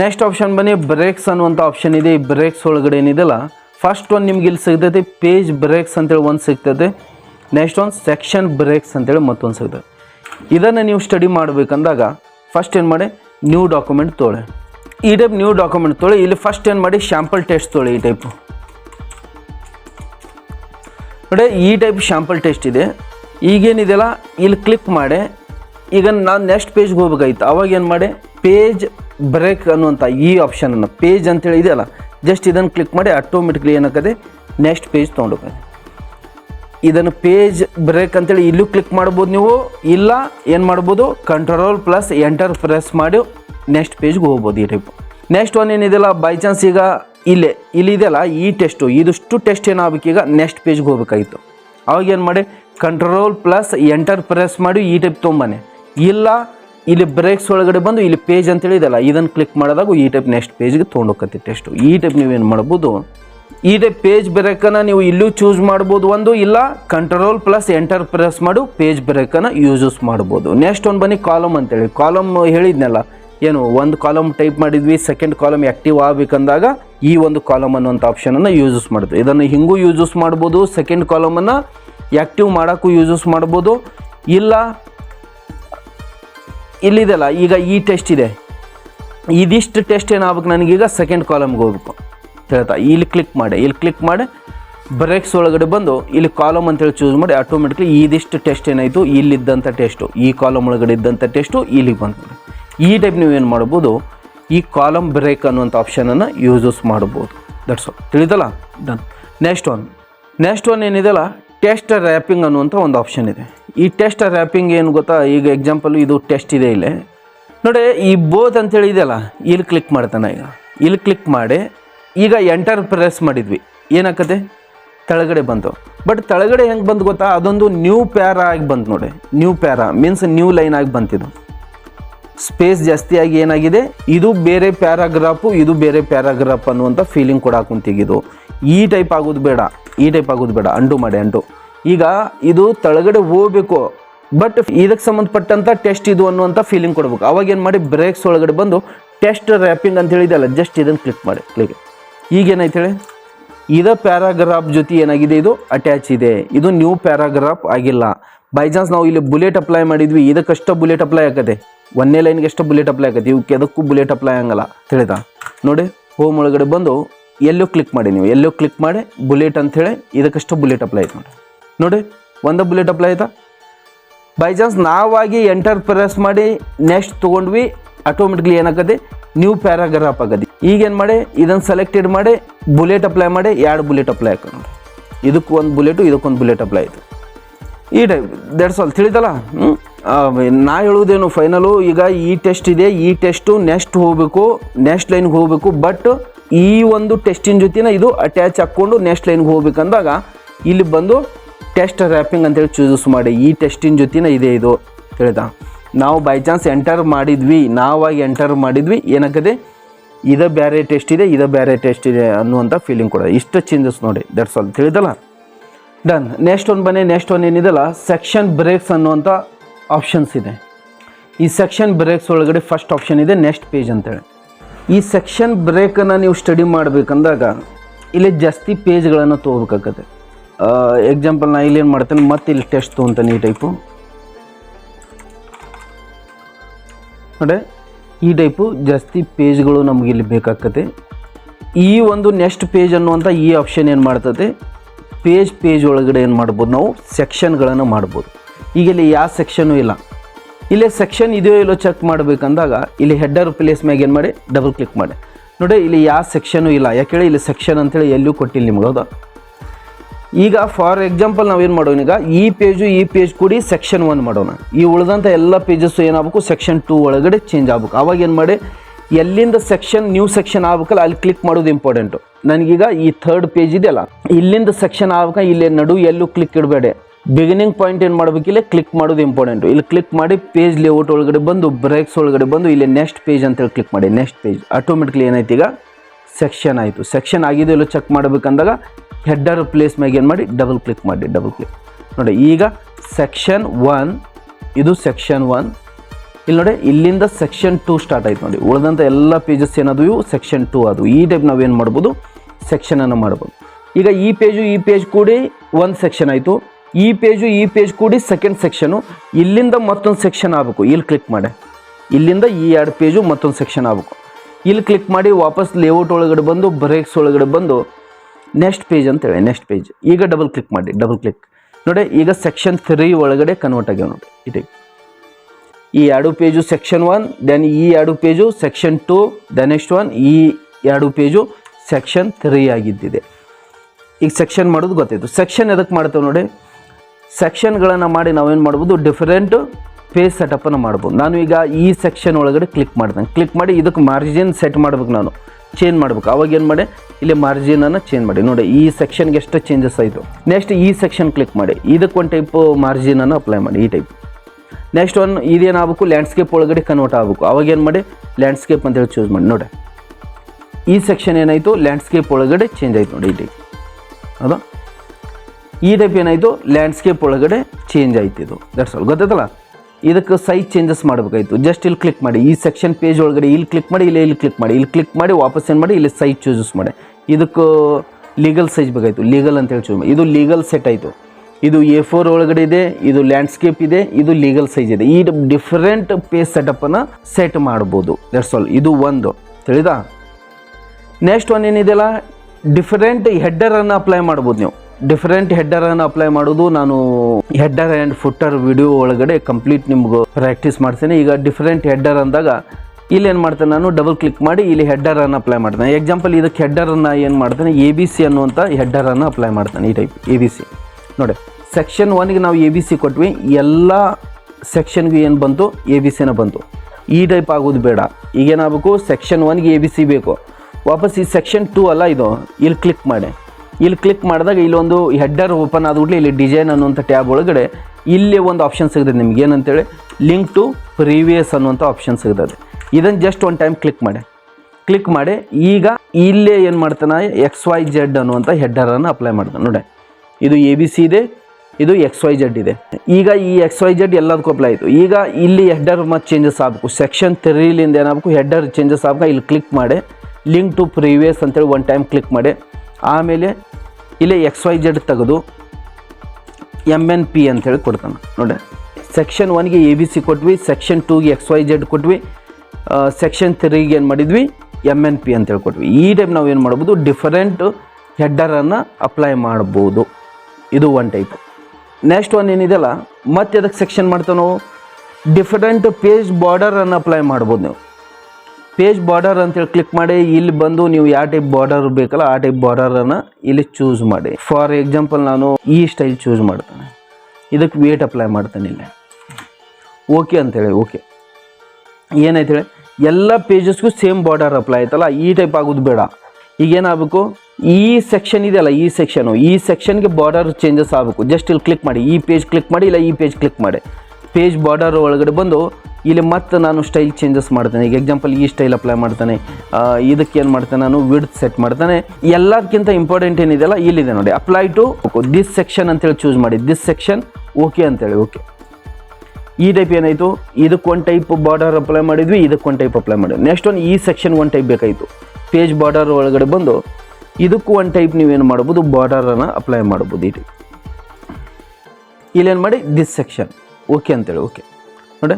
S1: ನೆಕ್ಸ್ಟ್ ಆಪ್ಷನ್ ಬನ್ನಿ. ಬ್ರೇಕ್ಸ್ ಅನ್ನುವಂಥ ಆಪ್ಷನ್ ಇದೆ. ಈ ಬ್ರೇಕ್ಸ್ ಒಳಗಡೆ ಏನಿದೆಯಲ್ಲ? ಫಸ್ಟ್ ಒಂದು ನಿಮ್ಗೆ ಇಲ್ಲಿ ಸಿಗ್ತೈತೆ. ಪೇಜ್ ಬ್ರೇಕ್ಸ್ ಅಂತೇಳಿ ಒಂದು ಸಿಗ್ತೈತೆ. ನೆಕ್ಸ್ಟ್ ಒಂದು ಸೆಕ್ಷನ್ ಬ್ರೇಕ್ಸ್ ಅಂತೇಳಿ ಮತ್ತೊಂದು ಸಿಗ್ತದೆ ಇದನ್ನು ನೀವು ಸ್ಟಡಿ ಮಾಡಬೇಕಂದಾಗ ಫಸ್ಟ್ ಏನು ಮಾಡಿ? ನ್ಯೂ ಡಾಕ್ಯುಮೆಂಟ್ ತೊಳೆ. ಈ ಟೈಪ್ ನ್ಯೂ ಡಾಕ್ಯುಮೆಂಟ್ ತೊಳೆ. ಇಲ್ಲಿ ಫಸ್ಟ್ ಏನು ಮಾಡಿ? ಶ್ಯಾಂಪಲ್ ಟೆಸ್ಟ್ ತೊಳೆ ಈ ಟೈಪು ನೋಡಿ, ಈ ಟೈಪ್ ಶ್ಯಾಂಪಲ್ ಟೆಸ್ಟ್ ಇದೆ. ಈಗೇನಿದೆಯಲ್ಲ, ಇಲ್ಲಿ ಕ್ಲಿಕ್ ಮಾಡಿ. ಈಗ ನಾನು ನೆಕ್ಸ್ಟ್ ಪೇಜ್ಗೆ ಹೋಗ್ಬೇಕಾಯ್ತು. ಅವಾಗ ಏನು ಮಾಡಿ? ಪೇಜ್ ಬ್ರೇಕ್ ಅನ್ನುವಂಥ ಈ ಆಪ್ಷನನ್ನು ಪೇಜ್ ಅಂತೇಳಿ ಇದೆಯಲ್ಲ ಜಸ್ಟ್ ಇದನ್ನು ಕ್ಲಿಕ್ ಮಾಡಿ ಆಟೋಮೆಟಿಕ್ಲಿ ಏನಾಗ್ತದೆ? ನೆಕ್ಸ್ಟ್ ಪೇಜ್ ತೊಗೊಂಡೋಗ್ತದೆ. ಇದನ್ನು ಪೇಜ್ ಬ್ರೇಕ್ ಅಂತೇಳಿ ಇಲ್ಲೂ ಕ್ಲಿಕ್ ಮಾಡ್ಬೋದು ನೀವು. ಇಲ್ಲ, ಏನು ಮಾಡ್ಬೋದು? ಕಂಟ್ರೋಲ್ ಪ್ಲಸ್ ಎಂಟರ್ ಪ್ರೆಸ್ ಮಾಡಿ ನೆಕ್ಸ್ಟ್ ಪೇಜ್ಗೆ ಹೋಗ್ಬೋದು ಈ ಟೈಪ್ ನೆಕ್ಸ್ಟ್ ಒನ್ ಏನಿದೆಯಲ್ಲ ಬೈ ಚಾನ್ಸ್ ಈಗ ಇಲ್ಲೇ, ಇಲ್ಲಿ ಇದೆಯಲ್ಲ, ಈ ಟೆಸ್ಟು ಇದಿಷ್ಟು ಟೆಸ್ಟ್ ಏನಾಗಬೇಕು ಈಗ? ನೆಕ್ಸ್ಟ್ ಪೇಜ್ಗೆ ಹೋಗ್ಬೇಕಾಗಿತ್ತು. ಅವಾಗ ಏನು ಮಾಡಿ? ಕಂಟ್ರೋಲ್ ಪ್ಲಸ್ ಎಂಟರ್ ಪ್ರೆಸ್ ಮಾಡಿ ಈ ಟೈಪ್ ತೊಂಬನೆ. ಇಲ್ಲ, ಇಲ್ಲಿ ಬ್ರೇಕ್ಸ್ ಒಳಗಡೆ ಬಂದು ಇಲ್ಲಿ ಪೇಜ್ ಅಂತೇಳಿ ಹೇಳಿದಲ್ಲ ಇದನ್ನು ಕ್ಲಿಕ್ ಮಾಡಿದಾಗ ಈ ಟೈಪ್ ನೆಕ್ಸ್ಟ್ ಪೇಜ್ಗೆ ತೊಗೊಂಡೋಗತ್ತೆ ಟೆಸ್ಟು ಈ ಟೈಪ್ ನೀವೇನು ಮಾಡ್ಬೋದು? ಈ ಟೈಪ್ ಪೇಜ್ ಬ್ರೇಕನ್ನು ನೀವು ಇಲ್ಲೂ ಚೂಸ್ ಮಾಡ್ಬೋದು ಒಂದು, ಇಲ್ಲ ಕಂಟ್ರೋಲ್ ಪ್ಲಸ್ ಎಂಟರ್ ಪ್ರೆಸ್ ಮಾಡು ಪೇಜ್ ಬ್ರೇಕನ್ನು ಯೂಸಸ್ ಮಾಡ್ಬೋದು. ನೆಕ್ಸ್ಟ್ ಒಂದು ಬನ್ನಿ ಕಾಲಮ್ ಅಂತೇಳಿ. ಕಾಲಮ್ ಹೇಳಿದ್ನಲ್ಲ ಏನು, ಒಂದು ಕಾಲಮ್ ಟೈಪ್ ಮಾಡಿದ್ವಿ ಸೆಕೆಂಡ್ ಕಾಲಮ್ ಆ್ಯಕ್ಟಿವ್ ಆಗಬೇಕಂದಾಗ ಈ ಒಂದು ಕಾಲಮ್ ಅನ್ನುವಂಥ ಆಪ್ಷನನ್ನು ಯೂಸಸ್ ಮಾಡ್ತೀವಿ ಇದನ್ನು ಹಿಂಗೂ ಯೂಸಸ್ ಮಾಡ್ಬೋದು ಸೆಕೆಂಡ್ ಕಾಲಮನ್ನು ಆ್ಯಕ್ಟಿವ್ ಮಾಡೋಕ್ಕೂ ಯೂಸಸ್ ಮಾಡ್ಬೋದು. ಇಲ್ಲ, ಇಲ್ಲಿದೆಲ್ಲ, ಈಗ ಈ ಟೆಸ್ಟ್ ಇದೆ. ಇದಿಷ್ಟು ಟೆಸ್ಟ್ ಏನಾಗಬೇಕು ನನಗೀಗ ಸೆಕೆಂಡ್ ಕಾಲಮ್ಗೆ ಹೋಗ್ಬೇಕು. ಹೇಳ್ತಾ, ಇಲ್ಲಿ ಕ್ಲಿಕ್ ಮಾಡಿ, ಇಲ್ಲಿ ಕ್ಲಿಕ್ ಮಾಡಿ. ಬ್ರೇಕ್ಸ್ ಒಳಗಡೆ ಬಂದು, ಇಲ್ಲಿ ಕಾಲಮ್ ಅಂತೇಳಿ ಚೂಸ್ ಮಾಡಿ ಆಟೋಮೆಟಿಕ್ಲಿ ಇದಿಷ್ಟು ಟೆಸ್ಟ್ ಏನಾಯಿತು, ಇಲ್ಲಿದ್ದಂಥ ಟೆಸ್ಟು ಈ ಕಾಲಮ್ ಒಳಗಡೆ ಇದ್ದಂಥ ಟೆಸ್ಟು ಇಲ್ಲಿಗೆ ಬಂತು. ಈ ಟೈಪ್ ನೀವು ಏನು ಮಾಡ್ಬೋದು? ಈ ಕಾಲಮ್ ಬ್ರೇಕ್ ಅನ್ನುವಂಥ ಆಪ್ಷನನ್ನು ಯೂಸಸ್ ಮಾಡ್ಬೋದು. That's all ತಿಳಿದಲ್ಲ? Done next one next one ಏನಿದೆಯಲ್ಲ? ಟೆಸ್ಟ್ ರ್ಯಾಪಿಂಗ್ ಅನ್ನುವಂಥ ಒಂದು ಆಪ್ಷನ್ ಇದೆ. ಈ ಟೆಸ್ಟ್ ರ್ಯಾಪಿಂಗ್ ಏನು ಗೊತ್ತಾ? ಈಗ ಎಕ್ಸಾಂಪಲ್ ಇದು ಟೆಸ್ಟ್ ಇದೆ ಇಲ್ಲಿ. ನೋಡಿ ಈ ಬೋತ್ ಅಂತೇಳಿ ಇದೆಯಲ್ಲ? ಇಲ್ಲಿ ಕ್ಲಿಕ್ ಮಾಡ್ತಾನೆ ಈಗ. ಇಲ್ಲಿ ಕ್ಲಿಕ್ ಮಾಡಿ, ಈಗ ಎಂಟರ್ ಪ್ರೆಸ್ ಮಾಡಿದ್ವಿ. ಏನಾಕತೆ ತೆಳಗಡೆ ಬಂತು. ಬಟ್ ತೆಳಗಡೆ ಹೆಂಗೆ ಬಂತು ಗೊತ್ತಾ? ಅದೊಂದು ನ್ಯೂ ಪ್ಯಾರ ಆಗಿ ಬಂತು ನೋಡಿ new para means new line ಆಗಿ ಬಂತಿದ್ದು. ಸ್ಪೇಸ್ ಜಾಸ್ತಿಯಾಗಿ ಏನಾಗಿದೆ? ಇದು ಬೇರೆ ಪ್ಯಾರಾಗ್ರಾಫು, ಇದು ಬೇರೆ ಪ್ಯಾರಾಗ್ರಾಫ್ ಅನ್ನುವಂಥ ಫೀಲಿಂಗ್ ಕೊಡಾಕುಂತಿಗಿದು ಈ ಟೈಪ್ ಆಗೋದು ಬೇಡ, ಈ ಟೈಪ್ ಆಗೋದು ಬೇಡ. ಅಂಡು ಮಾಡಿ ಅಂಡು ಈಗ ಇದು ತಳಗಡೆ ಹೋಗ್ಬೇಕು ಬಟ್ ಇದಕ್ಕೆ ಸಂಬಂಧಪಟ್ಟಂಥ ಟೆಸ್ಟ್ ಇದು ಅನ್ನುವಂಥ ಫೀಲಿಂಗ್ ಕೊಡ್ಬೇಕು. ಅವಾಗ ಏನು ಮಾಡಿ ಬ್ರೇಕ್ಸ್ ಒಳಗಡೆ ಬಂದು ಟೆಸ್ಟ್ ರ್ಯಾಪಿಂಗ್ ಅಂತ ಹೇಳಿದಲ್ಲ ಜಸ್ಟ್ ಇದನ್ನು ಕ್ಲಿಕ್ ಮಾಡಿ ಕ್ಲಿಕ್ ಈಗ ಏನಾಯ್ತು ಹೇಳಿ? ಇದ ಪ್ಯಾರಾಗ್ರಾಫ್ ಜೊತೆ ಏನಾಗಿದೆ ಇದು? ಅಟ್ಯಾಚ್ ಇದೆ. ಇದು ನ್ಯೂ ಪ್ಯಾರಾಗ್ರಾಫ್ ಆಗಿಲ್ಲ. ಬೈ ಚಾನ್ಸ್ ನಾವು ಇಲ್ಲಿ ಬುಲೆಟ್ ಅಪ್ಲೈ ಮಾಡಿದ್ವಿ. ಇದಕ್ಕಷ್ಟು ಬುಲೆಟ್ ಅಪ್ಲೈ ಆಗತ್ತೆ ಒಂದೇ ಲೈನ್ಗೆ ಎಷ್ಟು ಬುಲೆಟ್ ಅಪ್ಲೈ ಆಗುತ್ತೆ ಇವಕ್ಕೆ ಎದಕ್ಕೂ ಬುಲೆಟ್ ಅಪ್ಲೈ ಆಗಲ್ಲ ತಿಳಿದ ನೋಡಿ ಹೋಮ್ ಒಳಗಡೆ ಬಂದು ಎಲ್ಲೋ ಕ್ಲಿಕ್ ಮಾಡಿ ನೀವು. ಎಲ್ಲೋ ಕ್ಲಿಕ್ ಮಾಡಿ ಬುಲೆಟ್ ಅಂಥೇಳಿ ಇದಕ್ಕಷ್ಟು ಬುಲೆಟ್ ಅಪ್ಲೈ ಆಯ್ತು ನೋಡಿ. ನೋಡಿ, ಒಂದು ಬುಲೆಟ್ ಅಪ್ಲೈ ಆಯ್ತಾ? ಬೈ ಚಾನ್ಸ್ ನಾವಾಗಿ ಎಂಟರ್ ಪ್ರೆಸ್ ಮಾಡಿ ನೆಕ್ಸ್ಟ್ ತೊಗೊಂಡ್ವಿ ಆಟೋಮೆಟಿಕ್ಲಿ ಏನಾಗತ್ತೆ ನ್ಯೂ ಪ್ಯಾರಾಗ್ರಾಫ್ ಆಗದೆ. ಈಗೇನು ಮಾಡಿ? ಇದನ್ನು ಸೆಲೆಕ್ಟೆಡ್ ಮಾಡಿ ಬುಲೆಟ್ ಅಪ್ಲೈ ಮಾಡಿ, ಎರಡು ಬುಲೆಟ್ ಅಪ್ಲೈ ಹಾಕಿ ನೋಡಿ. ಇದಕ್ಕೆ ಒಂದು ಬುಲೆಟು ಇದಕ್ಕೊಂದು ಬುಲೆಟ್ ಅಪ್ಲೈ ಆಯಿತು. ಈ ಟೈಪ್ ದಟ್ಸ್ ಆಲ್ ತಿಳಿದಲ್ಲ ಹ್ಞೂ ನಾ ಹೇಳುವುದೇನು ಫೈನಲು ಈಗ ಈ ಟೆಸ್ಟ್ ಇದೆ, ಈ ಟೆಸ್ಟು ನೆಕ್ಸ್ಟ್ ಹೋಗಬೇಕು ನೆಕ್ಸ್ಟ್ ಲೈನ್ಗೆ ಹೋಗಬೇಕು ಬಟ್ ಈ ಒಂದು ಟೆಸ್ಟಿನ ಜೊತೆನ ಇದು ಅಟ್ಯಾಚ್ ಹಾಕ್ಕೊಂಡು ನೆಕ್ಸ್ಟ್ ಲೈನ್ಗೆ ಹೋಗ್ಬೇಕಂದಾಗ ಇಲ್ಲಿ ಬಂದು ಟೆಸ್ಟ್ ರ್ಯಾಪಿಂಗ್ ಅಂತೇಳಿ ಚೂಸ್ ಮಾಡಿ. ಈ ಟೆಸ್ಟಿನ ಜೊತೆನ ಇದೆ ಇದು. ತಿಳಿದ ನಾವು ಬೈ ಚಾನ್ಸ್ ಎಂಟರ್ ಮಾಡಿದ್ವಿ, ನಾವಾಗಿ ಎಂಟರ್ ಮಾಡಿದ್ವಿ ಏನಾಗದೆ ಇದು ಬೇರೆ ಟೆಸ್ಟ್ ಇದೆ, ಇದು ಬೇರೆ ಟೆಸ್ಟ್ ಇದೆ ಅನ್ನುವಂಥ ಫೀಲಿಂಗ್ ಕೊಡೋದು. ಇಷ್ಟು ಚೇಂಜಸ್ ನೋಡಿ ದಟ್ಸ್ ಆಲ್ ತಿಳಿದಲ್ಲ? ಡನ್ ನೆಕ್ಸ್ಟ್ ಒಂದು ಬನ್ನಿ ನೆಕ್ಸ್ಟ್ ಒಂದು ಏನಿದೆಲ್ಲ? ಸೆಕ್ಷನ್ ಬ್ರೇಕ್ಸ್ ಅನ್ನುವಂಥ ಆಪ್ಷನ್ಸ್ ಇದೆ. ಈ ಸೆಕ್ಷನ್ ಬ್ರೇಕ್ಸ್ ಒಳಗಡೆ ಫಸ್ಟ್ ಆಪ್ಷನ್ ಇದೆ ನೆಕ್ಸ್ಟ್ ಪೇಜ್ ಅಂತೇಳಿ. ಈ ಸೆಕ್ಷನ್ ಬ್ರೇಕನ್ನು ನೀವು ಸ್ಟಡಿ ಮಾಡಬೇಕಂದಾಗ ಇಲ್ಲಿ ಜಾಸ್ತಿ ಪೇಜ್ಗಳನ್ನು ತೊಗೋಬೇಕಾಗತ್ತೆ. ಎಕ್ಸಾಂಪಲ್ ನಾ ಇಲ್ಲಿ ಏನು ಮಾಡ್ತೇನೆ, ಮತ್ತೆ ಇಲ್ಲಿ ಟೆಸ್ಟ್ ತೊಗೊತಾನೆ ಈ ಟೈಪು ನೋಡಿ ಈ ಟೈಪು ಜಾಸ್ತಿ ಪೇಜ್ಗಳು ನಮಗೆ ಇಲ್ಲಿ ಬೇಕಾಗ್ತದೆ ಈ ಒಂದು ನೆಕ್ಸ್ಟ್ ಪೇಜ್ ಅನ್ನುವಂಥ ಈ ಆಪ್ಷನ್ ಏನು ಮಾಡ್ತದೆ? ಪೇಜ್ ಪೇಜ್ ಒಳಗಡೆ ಏನು ಮಾಡ್ಬೋದು ನಾವು? ಸೆಕ್ಷನ್ಗಳನ್ನು ಮಾಡ್ಬೋದು. ಈಗ ಇಲ್ಲಿ ಯಾವ ಸೆಕ್ಷನು ಇಲ್ಲ. ಇಲ್ಲೇ ಸೆಕ್ಷನ್ ಇದೆಯೋ ಇಲ್ಲೋ ಚೆಕ್ ಮಾಡಬೇಕಂದಾಗ ಇಲ್ಲಿ ಹೆಡ್ಡರ್ ಪ್ಲೇಸ್ ಮ್ಯಾಗ ಏನು ಮಾಡಿ? ಡಬಲ್ ಕ್ಲಿಕ್ ಮಾಡಿ. ನೋಡಿ, ಇಲ್ಲಿ ಯಾವ ಸೆಕ್ಷನು ಇಲ್ಲ. ಯಾಕೇಳಿ ಇಲ್ಲಿ ಸೆಕ್ಷನ್ ಅಂತೇಳಿ ಎಲ್ಲೂ ಕೊಟ್ಟಿಲ್ಲ ನಿಮ್ಗೆ, ಹೌದಾ? ಈಗ ಫಾರ್ ಎಕ್ಸಾಂಪಲ್ ನಾವೇನು ಮಾಡೋಣ ಈಗ? ಈ ಪೇಜು ಈ ಪೇಜ್ ಕೂಡಿ ಸೆಕ್ಷನ್ ಒನ್ ಮಾಡೋಣ. ಈ ಉಳಿದಂಥ ಎಲ್ಲ ಪೇಜಸ್ಸು ಏನಾಗಬೇಕು? ಸೆಕ್ಷನ್ ಟೂ ಒಳಗಡೆ ಚೇಂಜ್ ಆಗ್ಬೇಕು. ಅವಾಗ ಏನು ಮಾಡಿ? ಎಲ್ಲಿಂದ ಸೆಕ್ಷನ್ ನ್ಯೂ ಸೆಕ್ಷನ್ ಆಗ್ಬೇಕಲ್ಲ, ಅಲ್ಲಿ ಕ್ಲಿಕ್ ಮಾಡೋದು ಇಂಪಾರ್ಟೆಂಟು ನನಗೀಗ ಈ ಥರ್ಡ್ ಪೇಜ್ ಇದೆಯಲ್ಲ, ಇಲ್ಲಿಂದ ಸೆಕ್ಷನ್ ಆಗ್ಬೇಕು, ಇಲ್ಲಿ ನಡು ಎಲ್ಲೂ ಕ್ಲಿಕ್ ಇಡಬೇಡಿ. ಬಿಗಿನಿಂಗ್ ಪಾಯಿಂಟ್ ಏನು ಮಾಡಬೇಕು? ಇಲ್ಲಿ ಕ್ಲಿಕ್ ಮಾಡೋದು ಇಂಪಾರ್ಟೆಂಟು ಇಲ್ಲಿ ಕ್ಲಿಕ್ ಮಾಡಿ ಪೇಜ್ ಲೇಔಟ್ ಒಳಗಡೆ ಬಂದು ಬ್ರೇಕ್ಸ್ ಒಳಗಡೆ ಬಂದು, ಇಲ್ಲಿ ನೆಕ್ಸ್ಟ್ ಪೇಜ್ ಅಂತೇಳಿ ಕ್ಲಿಕ್ ಮಾಡಿ. ನೆಕ್ಸ್ಟ್ ಪೇಜ್ ಆಟೋಮೆಟಿಕ್ಲಿ ಏನಾಯ್ತು ಈಗ? ಸೆಕ್ಷನ್ ಆಯಿತು. ಸೆಕ್ಷನ್ ಆಗಿದೆ ಆಗಿದೆಯಲ್ಲೋ ಚೆಕ್ ಮಾಡಬೇಕಂದಾಗ ಹೆಡ್ಡರ್ ಪ್ಲೇಸ್ ಮ್ಯಾಗ ಏನು ಮಾಡಿ? ಡಬಲ್ ಕ್ಲಿಕ್ ಮಾಡಿ ಡಬಲ್ ಕ್ಲಿಕ್ ನೋಡಿ, ಈಗ ಸೆಕ್ಷನ್ ಒನ್ ಇದು ಸೆಕ್ಷನ್ ಒನ್ ಇಲ್ಲಿ ನೋಡಿ, ಇಲ್ಲಿಂದ ಸೆಕ್ಷನ್ ಟೂ ಸ್ಟಾರ್ಟ್ ಆಯ್ತು ನೋಡಿ. ಉಳಿದಂಥ ಎಲ್ಲ ಪೇಜಸ್ ಏನದು? ಸೆಕ್ಷನ್ ಟೂ ಅದು. ಈ ಟೈಪ್ ನಾವೇನು ಮಾಡ್ಬೋದು? ಸೆಕ್ಷನನ್ನು ಮಾಡ್ಬೋದು. ಈಗ ಈ ಪೇಜು ಈ ಪೇಜ್ ಕೂಡಿ ಒಂದು ಸೆಕ್ಷನ್ ಆಯಿತು. ಈ ಪೇಜು ಈ ಪೇಜ್ ಕೂಡಿ ಸೆಕೆಂಡ್ ಸೆಕ್ಷನು ಇಲ್ಲಿಂದ ಮತ್ತೊಂದು ಸೆಕ್ಷನ್ ಆಗಬೇಕು. ಇಲ್ಲಿ ಕ್ಲಿಕ್ ಮಾಡಿ. ಇಲ್ಲಿಂದ ಈ ಎರಡು ಪೇಜು ಮತ್ತೊಂದು ಸೆಕ್ಷನ್ ಆಗಬೇಕು. ಇಲ್ಲಿ ಕ್ಲಿಕ್ ಮಾಡಿ, ವಾಪಸ್ ಲೇಔಟ್ ಒಳಗಡೆ ಬಂದು ಬ್ರೇಕ್ಸ್ ಒಳಗಡೆ ಬಂದು ನೆಕ್ಸ್ಟ್ ಪೇಜ್ ಅಂತೇಳಿ ನೆಕ್ಸ್ಟ್ ಪೇಜ್ ಈಗ ಡಬಲ್ ಕ್ಲಿಕ್ ಮಾಡಿ ಡಬಲ್ ಕ್ಲಿಕ್ ನೋಡಿ, ಈಗ ಸೆಕ್ಷನ್ ತ್ರೀ ಒಳಗಡೆ ಕನ್ವರ್ಟ್ ಆಗ್ಯಾವ ನೋಡಿ ಈ ಈ ಎರಡು ಪೇಜು ಸೆಕ್ಷನ್ ಒನ್ ದೆನ್ ಈ ಎರಡು page section two the next one ಈ ಎರಡು ಪೇಜು ಸೆಕ್ಷನ್ ತ್ರೀ ಆಗಿದ್ದಿದೆ. ಈಗ ಸೆಕ್ಷನ್ ಮಾಡೋದು ಗೊತ್ತಾಯಿತು. ಸೆಕ್ಷನ್ ಎದಕ್ಕೆ ಮಾಡ್ತೇವೆ ನೋಡಿ ಸೆಕ್ಷನ್ಗಳನ್ನು ಮಾಡಿ ನಾವೇನು ಮಾಡ್ಬೋದು? ಡಿಫರೆಂಟ್ ಪೇಜ್ ಸೆಟಪ್ಪನ್ನು ಮಾಡ್ಬೋದು. ನಾನು ಈಗ ಈ ಸೆಕ್ಷನ್ ಒಳಗಡೆ ಕ್ಲಿಕ್ ಮಾಡ್ತೇನೆ ಕ್ಲಿಕ್ ಮಾಡಿ ಇದಕ್ಕೆ ಮಾರ್ಜಿನ್ ಸೆಟ್ ಮಾಡ್ಬೇಕು ನಾನು. ಚೇಂಜ್ ಮಾಡ್ಬೇಕು. ಅವಾಗ ಏನು ಮಾಡಿ ಇಲ್ಲಿ ಮಾರ್ಜಿನನ್ನು ಚೇಂಜ್ ಮಾಡಿ. ನೋಡಿ, ಈ ಸೆಕ್ಷನ್ಗೆ ಎಷ್ಟು ಚೇಂಜಸ್ ಆಯಿತು. ನೆಕ್ಸ್ಟ್ ಈ ಸೆಕ್ಷನ್ ಕ್ಲಿಕ್ ಮಾಡಿ. ಇದಕ್ಕೆ ಒಂದು ಟೈಪ್ ಮಾರ್ಜಿನನ್ನು ಅಪ್ಲೈ ಮಾಡಿ. ಈ ಟೈಪ್ ನೆಕ್ಸ್ಟ್ ಒನ್ ಇದೇನಾಗಬೇಕು? ಲ್ಯಾಂಡ್ಸ್ಕೇಪ್ ಒಳಗಡೆ ಕನ್ವರ್ಟ್ ಆಗಬೇಕು. ಅವಾಗ ಏನು ಮಾಡಿ ಲ್ಯಾಂಡ್ಸ್ಕೇಪ್ ಅಂತೇಳಿ ಚೂಸ್ ಮಾಡಿ. ನೋಡಿ. ಈ ಸೆಕ್ಷನ್ ಏನಾಯಿತು? ಲ್ಯಾಂಡ್ಸ್ಕೇಪ್ ಒಳಗಡೆ ಚೇಂಜ್ ಆಯಿತು ನೋಡಿ ಈ ಟೈಪ್ ಹೌದಾ? ಈ ಟೈಪ್ ಏನಾಯಿತು? ಲ್ಯಾಂಡ್ಸ್ಕೇಪ್ ಒಳಗಡೆ ಚೇಂಜ್ ಆಯ್ತು ಇದು. ದಟ್ಸ್ ಆಲ್ ಗೊತ್ತಾಯ್ತಲ್ಲ? ಇದಕ್ಕೆ ಸೈಜ್ ಚೇಂಜಸ್ ಮಾಡಬೇಕಾಯಿತು. ಜಸ್ಟ್ ಇಲ್ಲಿ ಕ್ಲಿಕ್ ಮಾಡಿ. ಈ ಸೆಕ್ಷನ್ ಪೇಜ್ ಒಳಗಡೆ ಇಲ್ಲಿ ಕ್ಲಿಕ್ ಮಾಡಿ, ಇಲ್ಲಿ ಇಲ್ಲಿ ಕ್ಲಿಕ್ ಮಾಡಿ. ಇಲ್ಲಿ ಕ್ಲಿಕ್ ಮಾಡಿ, ವಾಪಸ್ ಏನು ಮಾಡಿ, ಇಲ್ಲಿ ಸೈಜ್ ಚೂಸಸ್ ಮಾಡಿ. ಇದಕ್ಕೆ ಲೀಗಲ್ ಸೈಜ್ ಬೇಕಾಯಿತು. ಲೀಗಲ್ ಅಂತೇಳಿ ಚೂಸ್ ಇದು ಲೀಗಲ್ ಸೆಟ್ ಆಯಿತು. ಇದು ಎ ಫೋರ್ ಒಳಗಡೆ ಇದೆ, ಇದು ಲ್ಯಾಂಡ್ಸ್ಕೇಪ್ ಇದೆ, ಇದು ಲೀಗಲ್ ಸೈಜ್ ಇದೆ. ಈ ಡಿಫ್ರೆಂಟ್ ಪೇಜ್ ಸೆಟಪ್ಪನ್ನು ಸೆಟ್ ಮಾಡ್ಬೋದು. ದಟ್ಸ್ ಆಲ್ ಇದು ಒಂದು. ತಿಳಿದಾ? ನೆಕ್ಸ್ಟ್ ಒನ್ ಏನಿದೆಯಲ್ಲ? ಡಿಫರೆಂಟ್ ಹೆಡ್ಡರನ್ನು ಅಪ್ಲೈ ಮಾಡ್ಬೋದು ನೀವು. ಡಿಫರೆಂಟ್ ಹೆಡ್ಡರನ್ನು ಅಪ್ಲೈ ಮಾಡೋದು ನಾನು ಹೆಡ್ಡರ್ ಆ್ಯಂಡ್ ಫುಟ್ಟರ್ ವಿಡಿಯೋ ಒಳಗಡೆ ಕಂಪ್ಲೀಟ್ ನಿಮ್ಗೆ ಪ್ರಾಕ್ಟೀಸ್ ಮಾಡ್ತೀನಿ. ಈಗ ಡಿಫ್ರೆಂಟ್ ಹೆಡ್ಡರ್ ಅಂದಾಗ ಇಲ್ಲಿ ಏನು ಮಾಡ್ತೇನೆ ನಾನು? ಡಬಲ್ ಕ್ಲಿಕ್ ಮಾಡಿ ಇಲ್ಲಿ ಹೆಡ್ಡರನ್ನು ಅಪ್ಲೈ ಮಾಡ್ತೇನೆ. ಎಕ್ಸಾಂಪಲ್ ಇದಕ್ಕೆ ಹೆಡ್ಡರನ್ನು ಏನು ಮಾಡ್ತೇನೆ? ಎ ಬಿ ಸಿ ಅನ್ನುವಂಥ ಹೆಡ್ಡರನ್ನು ಅಪ್ಲೈ ಮಾಡ್ತೇನೆ ಈ ಟೈಪ್ ಎ ಬಿ ಸಿ ನೋಡಿ ಸೆಕ್ಷನ್ ಒನ್ಗೆ ನಾವು ಎ ಬಿ ಸಿ ಕೊಟ್ವಿ. ಎಲ್ಲ ಸೆಕ್ಷನ್ಗೆ ಏನು ಬಂತು? ಎ ಬಿ ಸಿನ ಬಂತು. ಈ ಟೈಪ್ ಆಗೋದು ಬೇಡ. ಈಗೇನಾಗಬೇಕು ಸೆಕ್ಷನ್ ಒನ್ಗೆ ಎ ಬಿ ಸಿ ಬೇಕು. ವಾಪಸ್ ಈ ಸೆಕ್ಷನ್ ಟೂ ಅಲ್ಲ ಇದು. ಇಲ್ಲಿ ಕ್ಲಿಕ್ ಮಾಡಿ. ಇಲ್ಲಿ ಕ್ಲಿಕ್ ಮಾಡಿದಾಗ ಇಲ್ಲೊಂದು ಹೆಡ್ಡರ್ ಓಪನ್ ಆದ್ಬಿಟ್ಲೆ ಇಲ್ಲಿ ಡಿಸೈನ್ ಅನ್ನುವಂಥ ಟ್ಯಾಬ್ ಒಳಗಡೆ ಇಲ್ಲಿ ಒಂದು ಆಪ್ಷನ್ ಸಿಗ್ತದೆ ನಿಮ್ಗೆ. ಏನಂತೇಳಿ? ಲಿಂಕ್ ಟು ಪ್ರೀವಿಯಸ್ ಅನ್ನುವಂಥ ಆಪ್ಷನ್ ಸಿಗ್ತದೆ. ಇದನ್ನು ಜಸ್ಟ್ ಒಂದು ಟೈಮ್ ಕ್ಲಿಕ್ ಮಾಡಿ. ಕ್ಲಿಕ್ ಮಾಡಿ, ಈಗ ಇಲ್ಲೇ ಏನು ಮಾಡ್ತಾನೆ? ಎಕ್ಸ್ ವೈ ಜೆಡ್ ಅನ್ನುವಂಥ ಹೆಡ್ಡರನ್ನು ಅಪ್ಲೈ ಮಾಡ್ತಾನೆ. ನೋಡಿ. ಇದು ಎ ಬಿ ಸಿ ಇದೆ. ಇದು ಎಕ್ಸ್ ವೈ ಜೆಡ್ ಇದೆ. ಈಗ ಈ ಎಕ್ಸ್ ವೈ ಜೆಡ್ ಎಲ್ಲದಕ್ಕೂ ಅಪ್ಲೈ ಆಯಿತು. ಈಗ ಇಲ್ಲಿ ಹೆಡ್ಡರ್ ಮತ್ತು ಚೇಂಜಸ್ ಆಗಬೇಕು. ಸೆಕ್ಷನ್ ತೆರೀಲಿಂದ ಏನಾಗಬೇಕು? ಹೆಡ್ಡರ್ ಚೇಂಜಸ್ ಆಗಬೇಕು. ಇಲ್ಲಿ ಕ್ಲಿಕ್ ಮಾಡಿ. ಲಿಂಕ್ ಟು ಪ್ರೀವಿಯಸ್ ಅಂತೇಳಿ ಒನ್ ಟೈಮ್ ಕ್ಲಿಕ್ ಮಾಡಿ. ಆಮೇಲೆ ಇಲ್ಲೇ ಎಕ್ಸ್ ವೈ ಜೆಡ್ ತೆಗೆದು ಎಂ ಎನ್ ಪಿ ಅಂತೇಳಿ ಕೊಡ್ತಾನೆ. ನೋಡಿ ಸೆಕ್ಷನ್ ಒನ್ಗೆ ಎ ಬಿ ಸಿ ಕೊಟ್ವಿ ಸೆಕ್ಷನ್ ಟೂಗೆ ಎಕ್ಸ್ ವೈ ಜೆಡ್ ಕೊಟ್ವಿ ಸೆಕ್ಷನ್ ತ್ರೀಗೆ ಏನು ಮಾಡಿದ್ವಿ ಎಂ ಎನ್ ಪಿ ಅಂತೇಳಿ ಕೊಟ್ವಿ. ಈ ಟೈಪ್ ನಾವು ಏನು ಮಾಡ್ಬೋದು ಡಿಫರೆಂಟ್ ಹೆಡ್ಡರನ್ನು ಅಪ್ಲೈ ಮಾಡ್ಬೋದು. ಇದು ಒನ್ ಟೈಪ್ ನೆಕ್ಸ್ಟ್ ಒನ್ ಏನಿದೆಯಲ್ಲ, ಮತ್ತೆ ಅದಕ್ಕೆ ಸೆಕ್ಷನ್ ಮಾಡ್ತಾವೆ ನಾವು? ಡಿಫರೆಂಟ್ ಪೇಜ್ ಬಾರ್ಡರನ್ನು ಅಪ್ಲೈ ಮಾಡ್ಬೋದು ನೀವು. ಪೇಜ್ ಬಾರ್ಡರ್ ಅಂತೇಳಿ ಕ್ಲಿಕ್ ಮಾಡಿ, ಇಲ್ಲಿ ಬಂದು ನೀವು ಯಾವ ಟೈಪ್ ಬಾರ್ಡರ್ ಬೇಕಲ್ಲ ಆ ಟೈಪ್ ಬಾರ್ಡರನ್ನು ಇಲ್ಲಿ ಚೂಸ್ ಮಾಡಿ. ಫಾರ್ ಎಕ್ಸಾಂಪಲ್ ನಾನು ಈ ಸ್ಟೈಲ್ ಚೂಸ್ ಮಾಡ್ತೇನೆ. ಇದಕ್ಕೆ ವೇಟ್ ಅಪ್ಲೈ ಮಾಡ್ತೇನೆ ಇಲ್ಲಿ. ಓಕೆ ಅಂತೇಳಿ ಓಕೆ ಏನಾಯ್ತು ಹೇಳಿ, ಎಲ್ಲ ಪೇಜಸ್ಗೂ ಸೇಮ್ ಬಾರ್ಡರ್ ಅಪ್ಲೈ ಆಯ್ತಲ್ಲ, ಈ ಟೈಪ್ ಆಗೋದು ಬೇಡ. ಈಗ ಏನಾಗಬೇಕು, ಈ ಸೆಕ್ಷನ್ ಇದೆಯಲ್ಲ, ಈ ಸೆಕ್ಷನು ಈ ಸೆಕ್ಷನ್ಗೆ ಬಾರ್ಡರ್ ಚೇಂಜಸ್ ಆಗಬೇಕು. ಜಸ್ಟ್ ಇಲ್ಲಿ ಕ್ಲಿಕ್ ಮಾಡಿ, ಈ ಪೇಜ್ ಕ್ಲಿಕ್ ಮಾಡಿ, ಇಲ್ಲ ಈ ಪೇಜ್ ಕ್ಲಿಕ್ ಮಾಡಿ. ಪೇಜ್ ಬಾರ್ಡರ್ ಒಳಗಡೆ ಬಂದು ಇಲ್ಲಿ ಮತ್ತೆ ನಾನು ಸ್ಟೈಲ್ ಚೇಂಜಸ್ ಮಾಡ್ತೇನೆ. ಈಗ ಎಕ್ಸಾಂಪಲ್ ಈ ಸ್ಟೈಲ್ ಅಪ್ಲೈ ಮಾಡ್ತಾನೆ. ಏನು ಮಾಡ್ತೇನೆ ನಾನು ವಿಡ್ತ್ ಸೆಟ್ ಮಾಡ್ತಾನೆ. ಎಲ್ಲದಕ್ಕಿಂತ ಇಂಪಾರ್ಟೆಂಟ್ ಏನಿದೆಯಲ್ಲ ಇಲ್ಲಿದೆ ನೋಡಿ. ಅಪ್ಲೈ ಟು ದಿಸ್ ಸೆಕ್ಷನ್ ಅಂತೇಳಿ ಚೂಸ್ ಮಾಡಿ. ದಿಸ್ ಸೆಕ್ಷನ್ ಓಕೆ ಅಂತೇಳಿ ಓಕೆ ಈ ಟೈಪ್ ಏನಾಯಿತು? ಇದಕ್ಕೆ ಒಂದು ಟೈಪ್ ಬಾರ್ಡರ್ ಅಪ್ಲೈ ಮಾಡಿದ್ವಿ, ಇದಕ್ಕೆ ಒಂದು ಟೈಪ್ ಅಪ್ಲೈ ಮಾಡಿದ್ವಿ. ನೆಕ್ಸ್ಟ್ ಒಂದು ಈ ಸೆಕ್ಷನ್ ಒಂದು ಟೈಪ್ ಬೇಕಾಯಿತು. ಪೇಜ್ ಬಾರ್ಡರ್ ಒಳಗಡೆ ಬಂದು ಇದಕ್ಕೂ ಒಂದು ಟೈಪ್ ನೀವೇನು ಮಾಡ್ಬೋದು? ಬಾರ್ಡರನ್ನು ಅಪ್ಲೈ ಮಾಡ್ಬೋದು ಈ ಟೈಪ್ ಇಲ್ಲೇನು ಮಾಡಿ? ದಿಸ್ ಸೆಕ್ಷನ್ ಓಕೆ ಅಂತೇಳಿ ಓಕೆ ನೋಡಿ.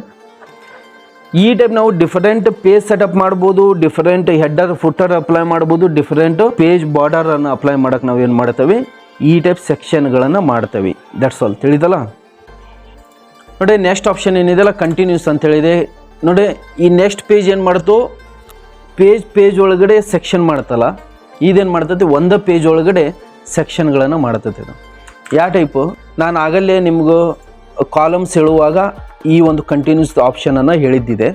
S1: ಈ ಟೈಪ್ ನಾವು ಡಿಫರೆಂಟ್ ಪೇಜ್ ಸೆಟಪ್ ಮಾಡ್ಬೋದು ಡಿಫರೆಂಟ್ ಹೆಡ್ಡರ್ ಫುಟರ್ ಅಪ್ಲೈ ಮಾಡ್ಬೋದು ಡಿಫರೆಂಟ್ ಪೇಜ್ ಬಾರ್ಡರನ್ನು ಅಪ್ಲೈ ಮಾಡೋಕೆ ನಾವು ಏನು ಮಾಡ್ತೇವೆ? ಈ ಟೈಪ್ ಸೆಕ್ಷನ್ಗಳನ್ನು ಮಾಡ್ತೇವೆ. ದಟ್ಸ್ ಆಲ್ ತಿಳಿದಲ್ಲ? ನೋಡಿ ನೆಕ್ಸ್ಟ್ ಆಪ್ಷನ್ ಏನಿದೆಲ್ಲ ಕಂಟಿನ್ಯೂಸ್ ಅಂತ ಹೇಳಿದೆ. ನೋಡಿ, ಈ ನೆಕ್ಸ್ಟ್ ಪೇಜ್ ಏನು ಮಾಡ್ತು? ಪೇಜ್ ಪೇಜ್ ಒಳಗಡೆ ಸೆಕ್ಷನ್ ಮಾಡ್ತಲ್ಲ. ಇದೇನು ಮಾಡ್ತೈತಿ? ಒಂದು ಪೇಜ್ ಒಳಗಡೆ ಸೆಕ್ಷನ್ಗಳನ್ನು ಮಾಡ್ತೈತಿ ಇದು. ಯಾವ ಟೈಪು ನಾನು ಆಗಲ್ಲೇ ನಿಮ್ಗೆ ಕಾಲಮ್ಸ್ ಹೇಳುವಾಗ ಈ ಒಂದು ಕಂಟಿನ್ಯೂಸ್ ಆಪ್ಷನನ್ನು ಹೇಳಿದ್ದಿದೆ.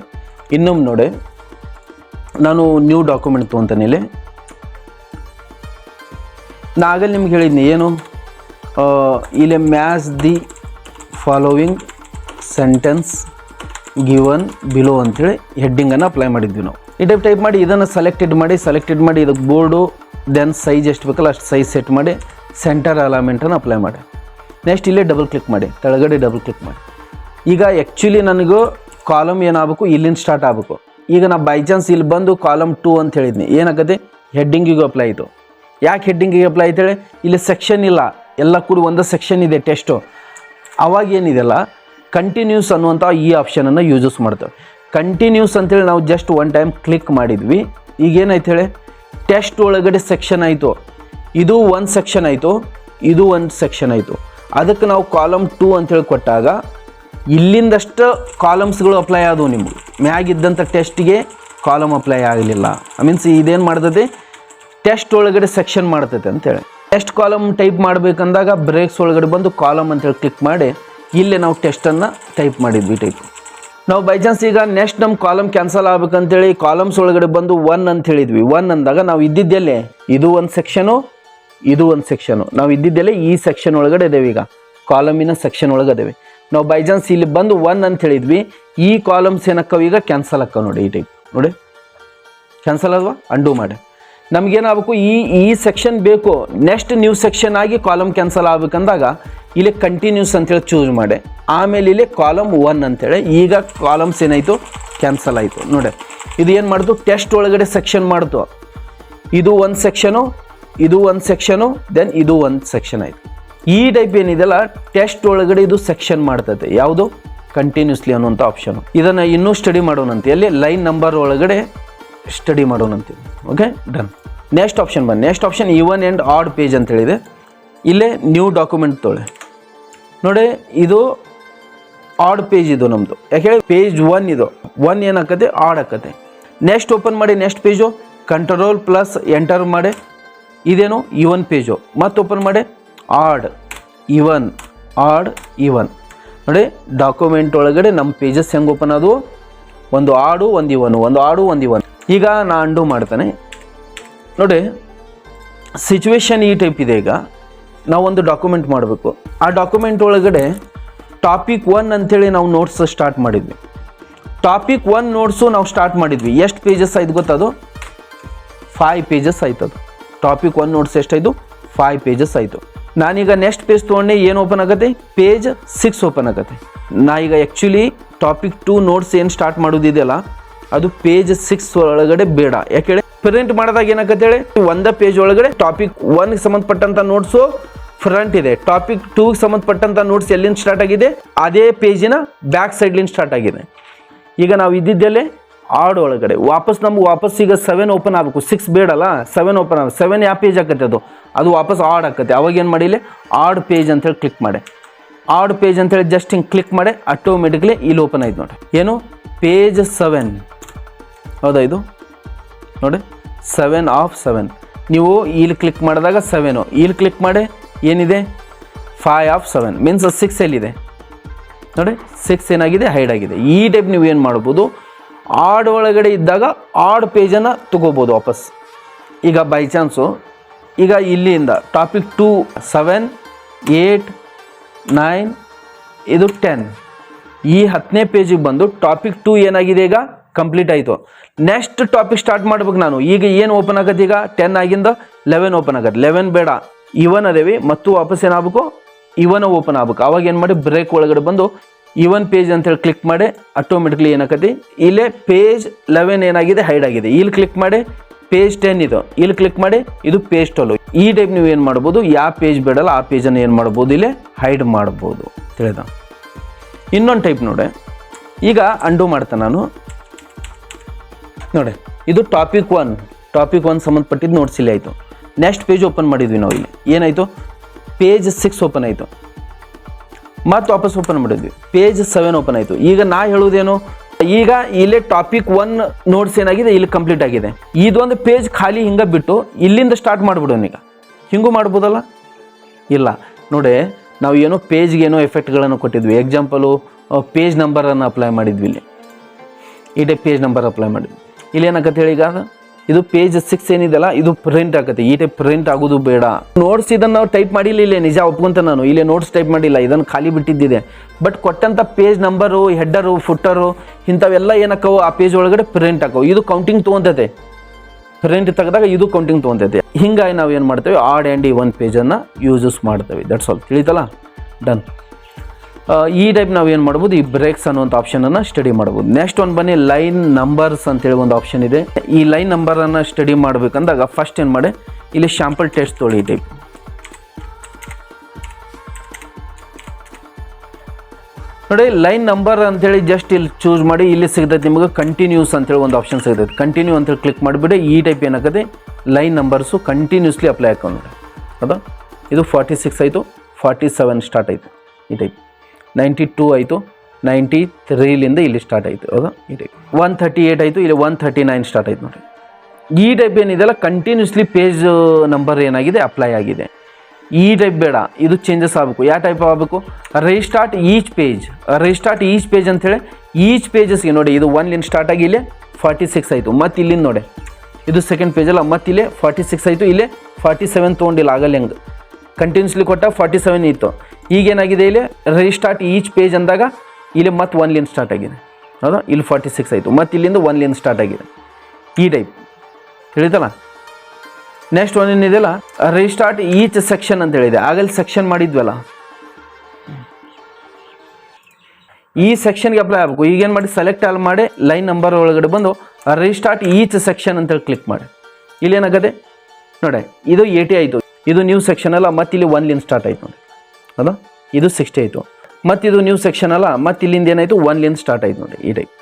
S1: ಇನ್ನೊಮ್ಮೆ ನೋಡಿ, ನಾನು ನ್ಯೂ ಡಾಕ್ಯುಮೆಂಟ್ ತೊಗೊತಾನೆ ಇಲ್ಲಿ. ನಾ ಆಗಲ್ಲಿ ನಿಮ್ಗೆ ಹೇಳಿದ್ನಿ, ಏನು? ಇಲ್ಲಿ match the following sentence given below ಅಂತೇಳಿ ಹೆಡ್ಡಿಂಗನ್ನು ಅಪ್ಲೈ ಮಾಡಿದ್ವಿ ನಾವು. ಈ ಟೈಪ್ ಟೈಪ್ ಮಾಡಿ ಇದನ್ನು ಸೆಲೆಕ್ಟೆಡ್ ಮಾಡಿ ಸೆಲೆಕ್ಟೆಡ್ ಮಾಡಿ ಇದಕ್ಕೆ ಬೋರ್ಡು ದೆನ್ ಸೈಜ್ ಎಷ್ಟು ಬೇಕಲ್ಲ ಅಷ್ಟು ಸೈಜ್ ಸೆಟ್ ಮಾಡಿ ಸೆಂಟರ್ ಅಲಾಮೆಂಟನ್ನು ಅಪ್ಲೈ ಮಾಡಿ. ನೆಕ್ಸ್ಟ್ ಇಲ್ಲೇ ಡಬಲ್ ಕ್ಲಿಕ್ ಮಾಡಿ, ಕೆಳಗಡೆ ಡಬಲ್ ಕ್ಲಿಕ್ ಮಾಡಿ. ಈಗ ಆ್ಯಕ್ಚುಲಿ ನನಗೂ ಕಾಲಮ್ ಏನಾಗಬೇಕು, ಇಲ್ಲಿಂದ ಸ್ಟಾರ್ಟ್ ಆಗಬೇಕು. ಈಗ ನಾ ಬೈ ಚಾನ್ಸ್ ಇಲ್ಲಿ ಬಂದು ಕಾಲಮ್ ಟೂ ಅಂತ ಹೇಳಿದ್ನಿ. ಏನಾಗತ್ತೆ ಹೆಡ್ಡಿಂಗಿಗೆ ಅಪ್ಲೈ ಆಯಿತು ಯಾಕೆ ಹೆಡ್ಡಿಂಗಿಗೆ ಅಪ್ಲೈ ಆಯ್ತೇಳಿ ಇಲ್ಲಿ ಸೆಕ್ಷನ್ ಇಲ್ಲ. ಎಲ್ಲ ಕೂಡ ಒಂದು ಸೆಕ್ಷನ್ ಇದೆ ಟೆಸ್ಟು ಅವಾಗ ಏನಿದೆಲ್ಲ ಕಂಟಿನ್ಯೂಸ್ ಅನ್ನುವಂಥ ಈ ಆಪ್ಷನನ್ನು ಯೂಸಸ್ ಮಾಡ್ತೇವೆ. ಕಂಟಿನ್ಯೂಸ್ ಅಂತೇಳಿ ನಾವು ಜಸ್ಟ್ ಒನ್ ಟೈಮ್ ಕ್ಲಿಕ್ ಮಾಡಿದ್ವಿ. ಈಗ ಏನಾಯ್ತು ಹೇಳಿ? ಟೆಸ್ಟ್ ಒಳಗಡೆ ಸೆಕ್ಷನ್ ಆಯಿತು. ಇದು ಒಂದು ಸೆಕ್ಷನ್ ಆಯಿತು. ಇದು ಒಂದು ಸೆಕ್ಷನ್ ಆಯಿತು. ಅದಕ್ಕೆ ನಾವು ಕಾಲಮ್ ಟೂ ಅಂತೇಳಿ ಕೊಟ್ಟಾಗ ಇಲ್ಲಿಂದಷ್ಟು ಕಾಲಮ್ಸ್ಗಳು ಅಪ್ಲೈ ಆದವು ನಿಮ್ಗೆ. ಮ್ಯಾಗಿದ್ದಂಥ ಟೆಸ್ಟ್ಗೆ ಕಾಲಮ್ ಅಪ್ಲೈ ಆಗಲಿಲ್ಲ. ಐ ಮೀನ್ಸ್ ಇದೇನು ಮಾಡ್ತದೆ? ಟೆಸ್ಟ್ ಒಳಗಡೆ ಸೆಕ್ಷನ್ ಮಾಡ್ತೈತೆ ಅಂತೇಳಿ ಟೆಸ್ಟ್ ಕಾಲಮ್ ಟೈಪ್ ಮಾಡಬೇಕಂದಾಗ ಬ್ರೇಕ್ಸ್ ಒಳಗಡೆ ಬಂದು ಕಾಲಮ್ ಅಂತೇಳಿ ಕ್ಲಿಕ್ ಮಾಡಿ, ಇಲ್ಲೇ ನಾವು ಟೆಸ್ಟನ್ನು ಟೈಪ್ ಮಾಡಿದ್ವಿ ಟೈಪ್ ನಾವು ಬೈ ಚಾನ್ಸ್ ಈಗ ನೆಕ್ಸ್ಟ್ ನಮ್ಮ ಕಾಲಮ್ ಕ್ಯಾನ್ಸಲ್ ಆಗ್ಬೇಕಂತೇಳಿ ಕಾಲಮ್ಸ್ ಒಳಗಡೆ ಬಂದು ಒನ್ ಅಂತ ಹೇಳಿದ್ವಿ. ಒನ್ ಅಂದಾಗ ನಾವು ಇದ್ದಿದ್ದೆಲ್ಲೇ? ಇದು ಒಂದು ಸೆಕ್ಷನು ಇದು ಒಂದು ಸೆಕ್ಷನು ನಾವು ಇದ್ದಿದ್ದೆಲ್ಲ ಈ ಸೆಕ್ಷನ್ ಒಳಗಡೆ ಇದ್ದೇವೆ ಈಗ. ಕಾಲಮಿನ ಸೆಕ್ಷನ್ ಒಳಗೆ ಅದೇವೆ ನಾವು ಬೈ ಚಾನ್ಸ್ ಇಲ್ಲಿ ಬಂದು ಒನ್ ಅಂತ ಹೇಳಿದ್ವಿ. ಈ ಕಾಲಮ್ಸ್ ಏನಕ್ಕವ ಈಗ ಕ್ಯಾನ್ಸಲ್ ಅಕ್ಕವ ನೋಡಿ, ಈ ಟೈಪ್ ನೋಡಿ. ಕ್ಯಾನ್ಸಲ್ ಅಲ್ವಾ? ಅಂಡು ಮಾಡಿ. ನಮಗೇನಾಗಬೇಕು, ಈ ಈ ಸೆಕ್ಷನ್ ಬೇಕು. ನೆಕ್ಸ್ಟ್ ನ್ಯೂ ಸೆಕ್ಷನ್ ಆಗಿ ಕಾಲಮ್ ಕ್ಯಾನ್ಸಲ್ ಆಗ್ಬೇಕಂದಾಗ ಇಲ್ಲಿ ಕಂಟಿನ್ಯೂಸ್ ಅಂತೇಳಿ ಚೂಸ್ ಮಾಡಿ. ಆಮೇಲೆ ಇಲ್ಲಿ ಕಾಲಮ್ ಒನ್ ಅಂತೇಳಿ ಈಗ ಕಾಲಮ್ಸ್ ಏನಾಯಿತು? ಕ್ಯಾನ್ಸಲ್ ಆಯಿತು. ನೋಡಿ. ಇದು ಏನು ಮಾಡ್ತು? ಟೆಸ್ಟ್ ಒಳಗಡೆ ಸೆಕ್ಷನ್ ಮಾಡ್ತು. ಇದು ಒಂದು ಸೆಕ್ಷನು ಇದು ಒಂದು ಸೆಕ್ಷನು ದೆನ್ ಇದು ಒಂದು ಸೆಕ್ಷನ್ ಆಯಿತು. ಈ ಟೈಪ್ ಏನಿದೆಲ್ಲ ಟೆಸ್ಟ್ ಒಳಗಡೆ ಇದು ಸೆಕ್ಷನ್ ಮಾಡ್ತೈತೆ. ಯಾವುದು? ಕಂಟಿನ್ಯೂಸ್ಲಿ ಅನ್ನುವಂಥ ಆಪ್ಷನು ಇದನ್ನು ಇನ್ನೂ ಸ್ಟಡಿ ಮಾಡೋಣಂತೆ. ಅಲ್ಲಿ ಲೈನ್ ನಂಬರ್ ಒಳಗಡೆ ಸ್ಟಡಿ ಮಾಡೋಣಂತೆ. ಓಕೆ ಡನ್ ನೆಕ್ಸ್ಟ್ ಆಪ್ಷನ್ ಬನ್ನಿ. Next option even and odd page ಅಂತ ಹೇಳಿದೆ. ಇಲ್ಲೇ ನ್ಯೂ ಡಾಕ್ಯುಮೆಂಟ್ ತೊಳೆ. ನೋಡಿ, ಇದು ಆಡ್ ಪೇಜ್ ಇದು ನಮ್ಮದು ಯಾಕೆ ಪೇಜ್ ಒನ್ ಇದು. ಒನ್ ಏನಾಕತೆ ಆಡ್ ಆಕತೆ ನೆಕ್ಸ್ಟ್ ಓಪನ್ ಮಾಡಿ next page control plus enter ಮಾಡಿ. ಇದೇನು ಇವನ್ ಪೇಜು ಮತ್ತೆ ಓಪನ್ ಮಾಡಿ. ಆಡ್ ಇವನ್ ಆಡ್ ಇವನ್ ನೋಡಿ ಡಾಕ್ಯುಮೆಂಟ್ ಒಳಗಡೆ ನಮ್ಮ ಪೇಜಸ್ ಹೆಂಗೆ ಓಪನ್ ಅದು ಒಂದು ಆಡು ಒಂದು ಇವನು ಒಂದು ಆಡು ಒಂದು ಇವನ್ ಈಗ ನಾ ಅಂಡು ಮಾಡ್ತಾನೆ. ನೋಡಿ ಸಿಚುವೇಶನ್ ಈ ಟೈಪ್ ಇದೆ ಈಗ. ನಾವೊಂದು ಡಾಕ್ಯುಮೆಂಟ್ ಮಾಡಬೇಕು. ಆ ಡಾಕ್ಯುಮೆಂಟ್ ಒಳಗಡೆ ಟಾಪಿಕ್ ಒನ್ ಅಂಥೇಳಿ ನಾವು ನೋಟ್ಸ್ ಸ್ಟಾರ್ಟ್ ಮಾಡಿದ್ವಿ. ಟಾಪಿಕ್ ಒನ್ ನೋಟ್ಸು ನಾವು ಸ್ಟಾರ್ಟ್ ಮಾಡಿದ್ವಿ. ಎಷ್ಟು ಪೇಜಸ್ ಆಯ್ತು ಗೊತ್ತದು? ಫೈವ್ ಪೇಜಸ್ ಆಯ್ತದು. ಟಾಪಿಕ್ ಒನ್ ನೋಟ್ಸ್ ಎಷ್ಟಾಯಿತು ಫೈವ್ ಪೇಜಸ್ ಆಯಿತು. ನಾನೀಗ ನೆಕ್ಸ್ಟ್ ಪೇಜ್ ತೊಗೊಂಡೆ, ಏನು ಓಪನ್ ಆಗುತ್ತೆ? ಪೇಜ್ ಸಿಕ್ಸ್ ಓಪನ್ ಆಗುತ್ತೆ. ನಾ ಈಗ ಆ್ಯಕ್ಚುಲಿ ಟಾಪಿಕ್ ಟೂ ನೋಟ್ಸ್ ಏನು ಸ್ಟಾರ್ಟ್ ಮಾಡೋದಿದೆಯಲ್ಲ ಅದು ಪೇಜ್ ಸಿಕ್ಸ್ ಒಳಗಡೆ ಬೇಡ. ಯಾಕೆ ಪ್ರಿಂಟ್ ಮಾಡಿದಾಗ ಏನಾಗತ್ತೆ ಹೇಳಿ? ಒಂದೇ ಪೇಜ್ ಒಳಗಡೆ ಟಾಪಿಕ್ ಒನ್ಗೆ ಸಂಬಂಧಪಟ್ಟಂಥ ನೋಟ್ಸು ಫ್ರಂಟ್ ಇದೆ. ಟಾಪಿಕ್ ಟೂಗೆ ಸಂಬಂಧಪಟ್ಟಂಥ ನೋಟ್ಸ್ ಎಲ್ಲಿಂದ ಸ್ಟಾರ್ಟ್ ಆಗಿದೆ? ಅದೇ ಪೇಜಿನ ಬ್ಯಾಕ್ ಸೈಡ್ಲಿಂದ ಸ್ಟಾರ್ಟ್ ಆಗಿದೆ. ಈಗ ನಾವು ಇದ್ದಿದ್ದಲ್ಲೇ? ಆಡ್ ಒಳಗಡೆ. ವಾಪಸ್ ನಮ್ಗೆ ವಾಪಸ್ ಈಗ ಸೆವೆನ್ ಓಪನ್ ಆಗಬೇಕು. ಸಿಕ್ಸ್ ಬೇಡಲ್ಲ ಸೆವೆನ್ ಓಪನ್ ಆಗ ಸೆವೆನ್ ಯಾವ ಪೇಜ್ ಆಗತ್ತೆ ಅದು? ಅದು ವಾಪಸ್ ಆಡ್ ಆಕತ್ತೆ. ಅವಾಗ ಏನು ಮಾಡಿಲ್ಲ ಆಡ್ ಪೇಜ್ ಅಂತೇಳಿ ಕ್ಲಿಕ್ ಮಾಡಿ. ಆಡ್ ಪೇಜ್ ಅಂತೇಳಿ ಜಸ್ಟ್ ಹಿಂಗೆ ಕ್ಲಿಕ್ ಮಾಡಿ. ಆಟೋಮೆಟಿಕ್ಲಿ ಇಲ್ಲಿ ಓಪನ್ ಆಯ್ತು ನೋಡಿ. ಏನು? ಪೇಜ್ ಸೆವೆನ್ ಹೌದಾ ಇದು? ನೋಡಿ. ಸೆವೆನ್ ಆಫ್ ಸೆವೆನ್ ನೀವು ಇಲ್ಲಿ ಕ್ಲಿಕ್ ಮಾಡಿದಾಗ ಸೆವೆನು ಇಲ್ಲಿ ಕ್ಲಿಕ್ ಮಾಡಿ. ಏನಿದೆ? Five of seven means six ಎಲ್ಲಿದೆ? ನೋಡಿ. ಸಿಕ್ಸ್ ಏನಾಗಿದೆ? ಹೈಡ್ ಆಗಿದೆ. ಈ ಟೈಪ್ ನೀವು ಏನು ಮಾಡ್ಬೋದು? ಆಡ್ ಒಳಗಡೆ ಇದ್ದಾಗ ಆಡ್ ಪೇಜನ್ನು ತಗೋಬೋದು ವಾಪಸ್. ಈಗ ಬೈ ಚಾನ್ಸು ಈಗ ಇಲ್ಲಿಂದ topic two seven eight nine ಇದು ಟೆನ್ ಈ ಹತ್ತನೇ ಪೇಜಿಗೆ ಬಂದು ಟಾಪಿಕ್ ಟು ಏನಾಗಿದೆ ಈಗ? ಕಂಪ್ಲೀಟ್ ಆಯಿತು. ನೆಕ್ಸ್ಟ್ ಟಾಪಿಕ್ ಸ್ಟಾರ್ಟ್ ಮಾಡ್ಬೇಕು ನಾನು. ಈಗ ಏನು ಓಪನ್ ಆಗತ್ತೆ ಈಗ? ಟೆನ್ ಆಗಿಂದ ಲೆವೆನ್ ಓಪನ್ ಆಗತ್ತೆ. ಲೆವೆನ್ ಬೇಡ. ಇವನ್ ಅದೇವಿ ಮತ್ತು ವಾಪಸ್ ಏನಾಗಬೇಕು? ಇವನ್ ಓಪನ್ ಆಗ್ಬೇಕು. ಅವಾಗ ಏನು ಮಾಡಿ? ಬ್ರೇಕ್ ಒಳಗಡೆ ಬಂದು ಇವನ್ ಪೇಜ್ ಅಂತೇಳಿ ಕ್ಲಿಕ್ ಮಾಡಿ ಆಟೋಮೆಟಿಕ್ಲಿ ಏನಾಗತ್ತೆ ಇಲ್ಲೇ ಪೇಜ್ ಲೆವೆನ್ ಏನಾಗಿದೆ? ಹೈಡ್ ಆಗಿದೆ. ಇಲ್ಲಿ ಕ್ಲಿಕ್ ಮಾಡಿ ಪೇಜ್ ಟೆನ್ ಇದು. ಇಲ್ಲಿ ಕ್ಲಿಕ್ ಮಾಡಿ ಇದು ಪೇಜ್ ಟೋಲು ಈ ಟೈಪ್ ನೀವು ಏನು ಮಾಡ್ಬೋದು? ಯಾವ ಪೇಜ್ ಬೇಡಲ್ಲ, ಆ ಪೇಜನ್ನು ಏನು ಮಾಡ್ಬೋದು? ಇಲ್ಲೇ ಹೈಡ್ ಮಾಡ್ಬೋದು. ತಿಳಿದ? ಇನ್ನೊಂದು ಟೈಪ್ ನೋಡಿ. ಈಗ ಅಂಡು ಮಾಡ್ತೇನೆ ನಾನು. ನೋಡಿ, ಇದು ಟಾಪಿಕ್ ಒನ್ ಟಾಪಿಕ್ ಒನ್ ಸಂಬಂಧಪಟ್ಟಿದ್ದು ನೋಟ್ಸ್ ಇಲ್ಲಿ ಆಯಿತು. ನೆಕ್ಸ್ಟ್ ಪೇಜ್ ಓಪನ್ ಮಾಡಿದ್ವಿ ನಾವು ಇಲ್ಲಿ. ಏನಾಯಿತು? ಪೇಜ್ ಸಿಕ್ಸ್ ಓಪನ್ ಆಯಿತು. ಮತ್ತೆ ವಾಪಸ್ ಓಪನ್ ಮಾಡಿದ್ವಿ. ಪೇಜ್ ಸೆವೆನ್ ಓಪನ್ ಆಯಿತು. ಈಗ ನಾ ಹೇಳುವುದೇನು? ಈಗ ಇಲ್ಲೇ ಟಾಪಿಕ್ ಒನ್ ನೋಟ್ಸ್ ಏನಾಗಿದೆ, ಇಲ್ಲಿ ಕಂಪ್ಲೀಟ್ ಆಗಿದೆ. ಇದೊಂದು ಪೇಜ್ ಖಾಲಿ ಹಿಂಗೆ ಬಿಟ್ಟು ಇಲ್ಲಿಂದ ಸ್ಟಾರ್ಟ್ ಮಾಡಿಬಿಡೋಣ ಈಗ. ಹಿಂಗೂ ಮಾಡ್ಬೋದಲ್ಲ? ಇಲ್ಲ. ನೋಡಿ, ನಾವು ಏನೋ ಪೇಜ್ಗೆ ಏನೋ ಎಫೆಕ್ಟ್ಗಳನ್ನು ಕೊಟ್ಟಿದ್ವಿ. ಎಕ್ಸಾಂಪಲು ಪೇಜ್ ನಂಬರನ್ನು ಅಪ್ಲೈ ಮಾಡಿದ್ವಿ ಇಲ್ಲಿ. ಇದೇ ಪೇಜ್ ನಂಬರ್ ಅಪ್ಲೈ ಮಾಡಿದ್ವಿ. ಇಲ್ಲಿ ಏನಾಗತ್ತೆ ಹೇಳಿ ಈಗ? ಇದು ಪೇಜ್ ಸಿಕ್ಸ್ ಏನಿದೆಲ್ಲ ಇದು ಪ್ರಿಂಟ್ ಆಗುತ್ತೆ. ಈ ಟೈಪ್ ಪ್ರಿಂಟ್ ಆಗೋದು ಬೇಡ. ನೋಟ್ಸ್ ಇದನ್ನು ನಾವು ಟೈಪ್ ಮಾಡಿಲ್ಲ ಇಲ್ಲೇ, ನಿಜ ಒಪ್ಕೊಂತ ನಾನು. ಇಲ್ಲೇ ನೋಟ್ಸ್ ಟೈಪ್ ಮಾಡಿಲ್ಲ, ಇದನ್ನು ಖಾಲಿ ಬಿಟ್ಟಿದ್ದಿದೆ. ಬಟ್ ಕೊಟ್ಟಂಥ ಪೇಜ್ ನಂಬರು ಹೆಡ್ಡರು ಫುಟ್ಟರು ಇಂಥವೆಲ್ಲ ಏನಕ್ಕವು ಆ ಪೇಜ್ ಒಳಗಡೆ ಪ್ರಿಂಟ್ ಹಾಕೋ. ಇದು ಕೌಂಟಿಂಗ್ ತೊಗೊಂತೈತೆ. ಪ್ರಿಂಟ್ ತೆಗೆದಾಗ ಇದು ಕೌಂಟಿಂಗ್ ತೊಗೊಂತೈತೆ. ಹಿಂಗಾಗಿ ನಾವು ಏನು ಮಾಡ್ತೇವೆ? ಆಡ್ ಆ್ಯಂಡ್ ಈ ಒಂದು ಪೇಜನ್ನು ಯೂಸಸ್ ಮಾಡ್ತೇವೆ. ದಟ್ಸ್ ಆಲ್ ತಿಳಿತಲ್ಲ? ಡನ್ ಈ ಟೈಪ್ ನಾವು ಏನು ಮಾಡ್ಬೋದು, ಈ ಬ್ರೇಕ್ಸ್ ಅನ್ನುವಂಥ ಆಪ್ಷನನ್ನು ಸ್ಟಡಿ ಮಾಡ್ಬೋದು. ನೆಕ್ಸ್ಟ್ ಒಂದು ಬನ್ನಿ ಲೈನ್ ನಂಬರ್ಸ್ ಅಂತೇಳಿ ಒಂದು ಆಪ್ಷನ್ ಇದೆ. ಈ ಲೈನ್ ನಂಬರನ್ನು ಸ್ಟಡಿ ಮಾಡ್ಬೇಕಂದಾಗ ಫಸ್ಟ್ ಏನು ಮಾಡಿ, ಇಲ್ಲಿ ಶಾಂಪಲ್ ಟೆಸ್ಟ್ ತೊಳಿ ಟೈಪ್ ನೋಡಿ ಲೈನ್ ನಂಬರ್ ಅಂತೇಳಿ ಜಸ್ಟ್ ಇಲ್ಲಿ ಚೂಸ್ ಮಾಡಿ, ಇಲ್ಲಿ ಸಿಗ್ತೈತೆ ನಿಮಗೆ ಕಂಟಿನ್ಯೂಸ್ ಅಂತೇಳಿ ಒಂದು ಆಪ್ಷನ್ ಸಿಗ್ತೈತೆ. ಕಂಟಿನ್ಯೂ ಅಂತೇಳಿ ಕ್ಲಿಕ್ ಮಾಡಿಬಿಡಿ, ಈ ಟೈಪ್ ಏನಾಗುತ್ತೆ ಲೈನ್ ನಂಬರ್ಸು ಕಂಟಿನ್ಯೂಸ್ಲಿ ಅಪ್ಲೈ ಹಾಕೊಂಡ್ರೆ. ಹೌದಾ? ಇದು ಫಾರ್ಟಿ ಸಿಕ್ಸ್ ಆಯಿತು ಫಾರ್ಟಿ ಸೆವೆನ್ ಸ್ಟಾರ್ಟ್ ಆಯಿತು, ಈ ಟೈಪ್ ನೈಂಟಿ ಟೂ ಆಯಿತು. ನೈಂಟಿ ತ್ರೀಲಿಂದ ಇಲ್ಲಿ ಸ್ಟಾರ್ಟ್ ಆಯಿತು. ಹೌದಾ? ಈ ಟೈಪ್ ಒನ್ ತರ್ಟಿ ಏಯ್ಟ್ ಆಯಿತು, ಇಲ್ಲಿ ಒನ್ ತರ್ಟಿ ನೈನ್ ಸ್ಟಾರ್ಟ್ ಆಯ್ತು ನೋಡಿ. ಈ ಟೈಪ್ ಏನಿದೆಯಲ್ಲ ಕಂಟಿನ್ಯೂಸ್ಲಿ ಪೇಜ್ ನಂಬರ್ ಏನಾಗಿದೆ ಅಪ್ಲೈ ಆಗಿದೆ. ಈ ಟೈಪ್ ಬೇಡ, ಇದು ಚೇಂಜಸ್ ಆಗಬೇಕು. ಯಾವ ಟೈಪ್ ಆಗಬೇಕು? Restart each page restart each page ಅಂತೇಳಿ ಈಚ್ ಪೇಜಸ್ಗೆ ನೋಡಿ, ಇದು ಒನ್ ಲಿನ್ ಸ್ಟಾರ್ಟ್ ಆಗಿ ಇಲ್ಲೇ ಫಾರ್ಟಿ ಸಿಕ್ಸ್ ಆಯಿತು. ಮತ್ತು ಇಲ್ಲಿಂದ ನೋಡಿ. ಇದು ಸೆಕೆಂಡ್ ಪೇಜಲ್ಲ ಮತ್ತು ಇಲ್ಲೇ ಫಾರ್ಟಿ ಸಿಕ್ಸ್ ಆಯಿತು. ಇಲ್ಲೇ ಫಾರ್ಟಿ ಸೆವೆನ್ ತೊಗೊಂಡಿಲ್ಲ ಆಗಲ್ಲ ಹೆಂಗೆ? ಕಂಟಿನ್ಯೂಸ್ಲಿ ಕೊಟ್ಟ ಫಾರ್ಟಿ ಸೆವೆನ್ ಇತ್ತು. ಈಗೇನಾಗಿದೆ ಇಲ್ಲಿ? ರಿಸ್ಟಾರ್ಟ್ ಈಚ್ ಪೇಜ್ ಅಂದಾಗ ಇಲ್ಲಿ ಮತ್ತೆ ಒನ್ ಲೈನ್ ಸ್ಟಾರ್ಟ್ ಆಗಿದೆ. ಹೌದಾ? ಇಲ್ಲಿ ಫಾರ್ಟಿ ಸಿಕ್ಸ್ ಆಯಿತು. ಮತ್ತು ಇಲ್ಲಿಂದ ಒನ್ ಲೈನ್ ಸ್ಟಾರ್ಟ್ ಆಗಿದೆ. ಈ ಟೈಪ್ ತಿಳಿತಲ್ಲ? ನೆಕ್ಸ್ಟ್ ಒಂದು ಏನಿದೆಯಲ್ಲ ರಿಸ್ಟಾರ್ಟ್ ಈಚ್ ಸೆಕ್ಷನ್ ಅಂತ ಹೇಳಿದೆ. ಆಗಲ್ಲಿ ಸೆಕ್ಷನ್ ಮಾಡಿದ್ವಲ್ಲ? ಈ ಸೆಕ್ಷನ್ಗೆ ಅಪ್ಲೈ ಆಗಬೇಕು. ಈಗೇನು ಮಾಡಿ? ಸೆಲೆಕ್ಟ್ ಆಲ್ ಮಾಡಿ ಲೈನ್ ನಂಬರ್ ಒಳಗಡೆ ಬಂದು ರಿಸ್ಟಾರ್ಟ್ ಈಚ್ ಸೆಕ್ಷನ್ ಅಂತೇಳಿ ಕ್ಲಿಕ್ ಮಾಡಿ. ಇಲ್ಲೇನಾಗದೆ ನೋಡಿ, ಇದು ಟಿ ಆಯಿತು. ಇದು ನ್ಯೂ ಸೆಕ್ಷನ್ ಅಲ್ಲ, ಮತ್ತೆ ಇಲ್ಲಿ ಒನ್ ಲೈನ್ ಸ್ಟಾರ್ಟ್ ಆಯ್ತು ನೋಡಿ. ಹೌದಾ ಇದು ಸಿಕ್ಸ್ಟಿ ಆಯಿತು. ಮತ್ತು ಇದು ನ್ಯೂ ಸೆಕ್ಷನ್ ಅಲ್ಲ ಮತ್ತು ಇಲ್ಲಿಂದ ಏನಾಯಿತು? ಒನ್ ಲೈನ್ ಸ್ಟಾರ್ಟ್ ಆಯ್ತು ನೋಡಿ, ಈ ಟೈಪ್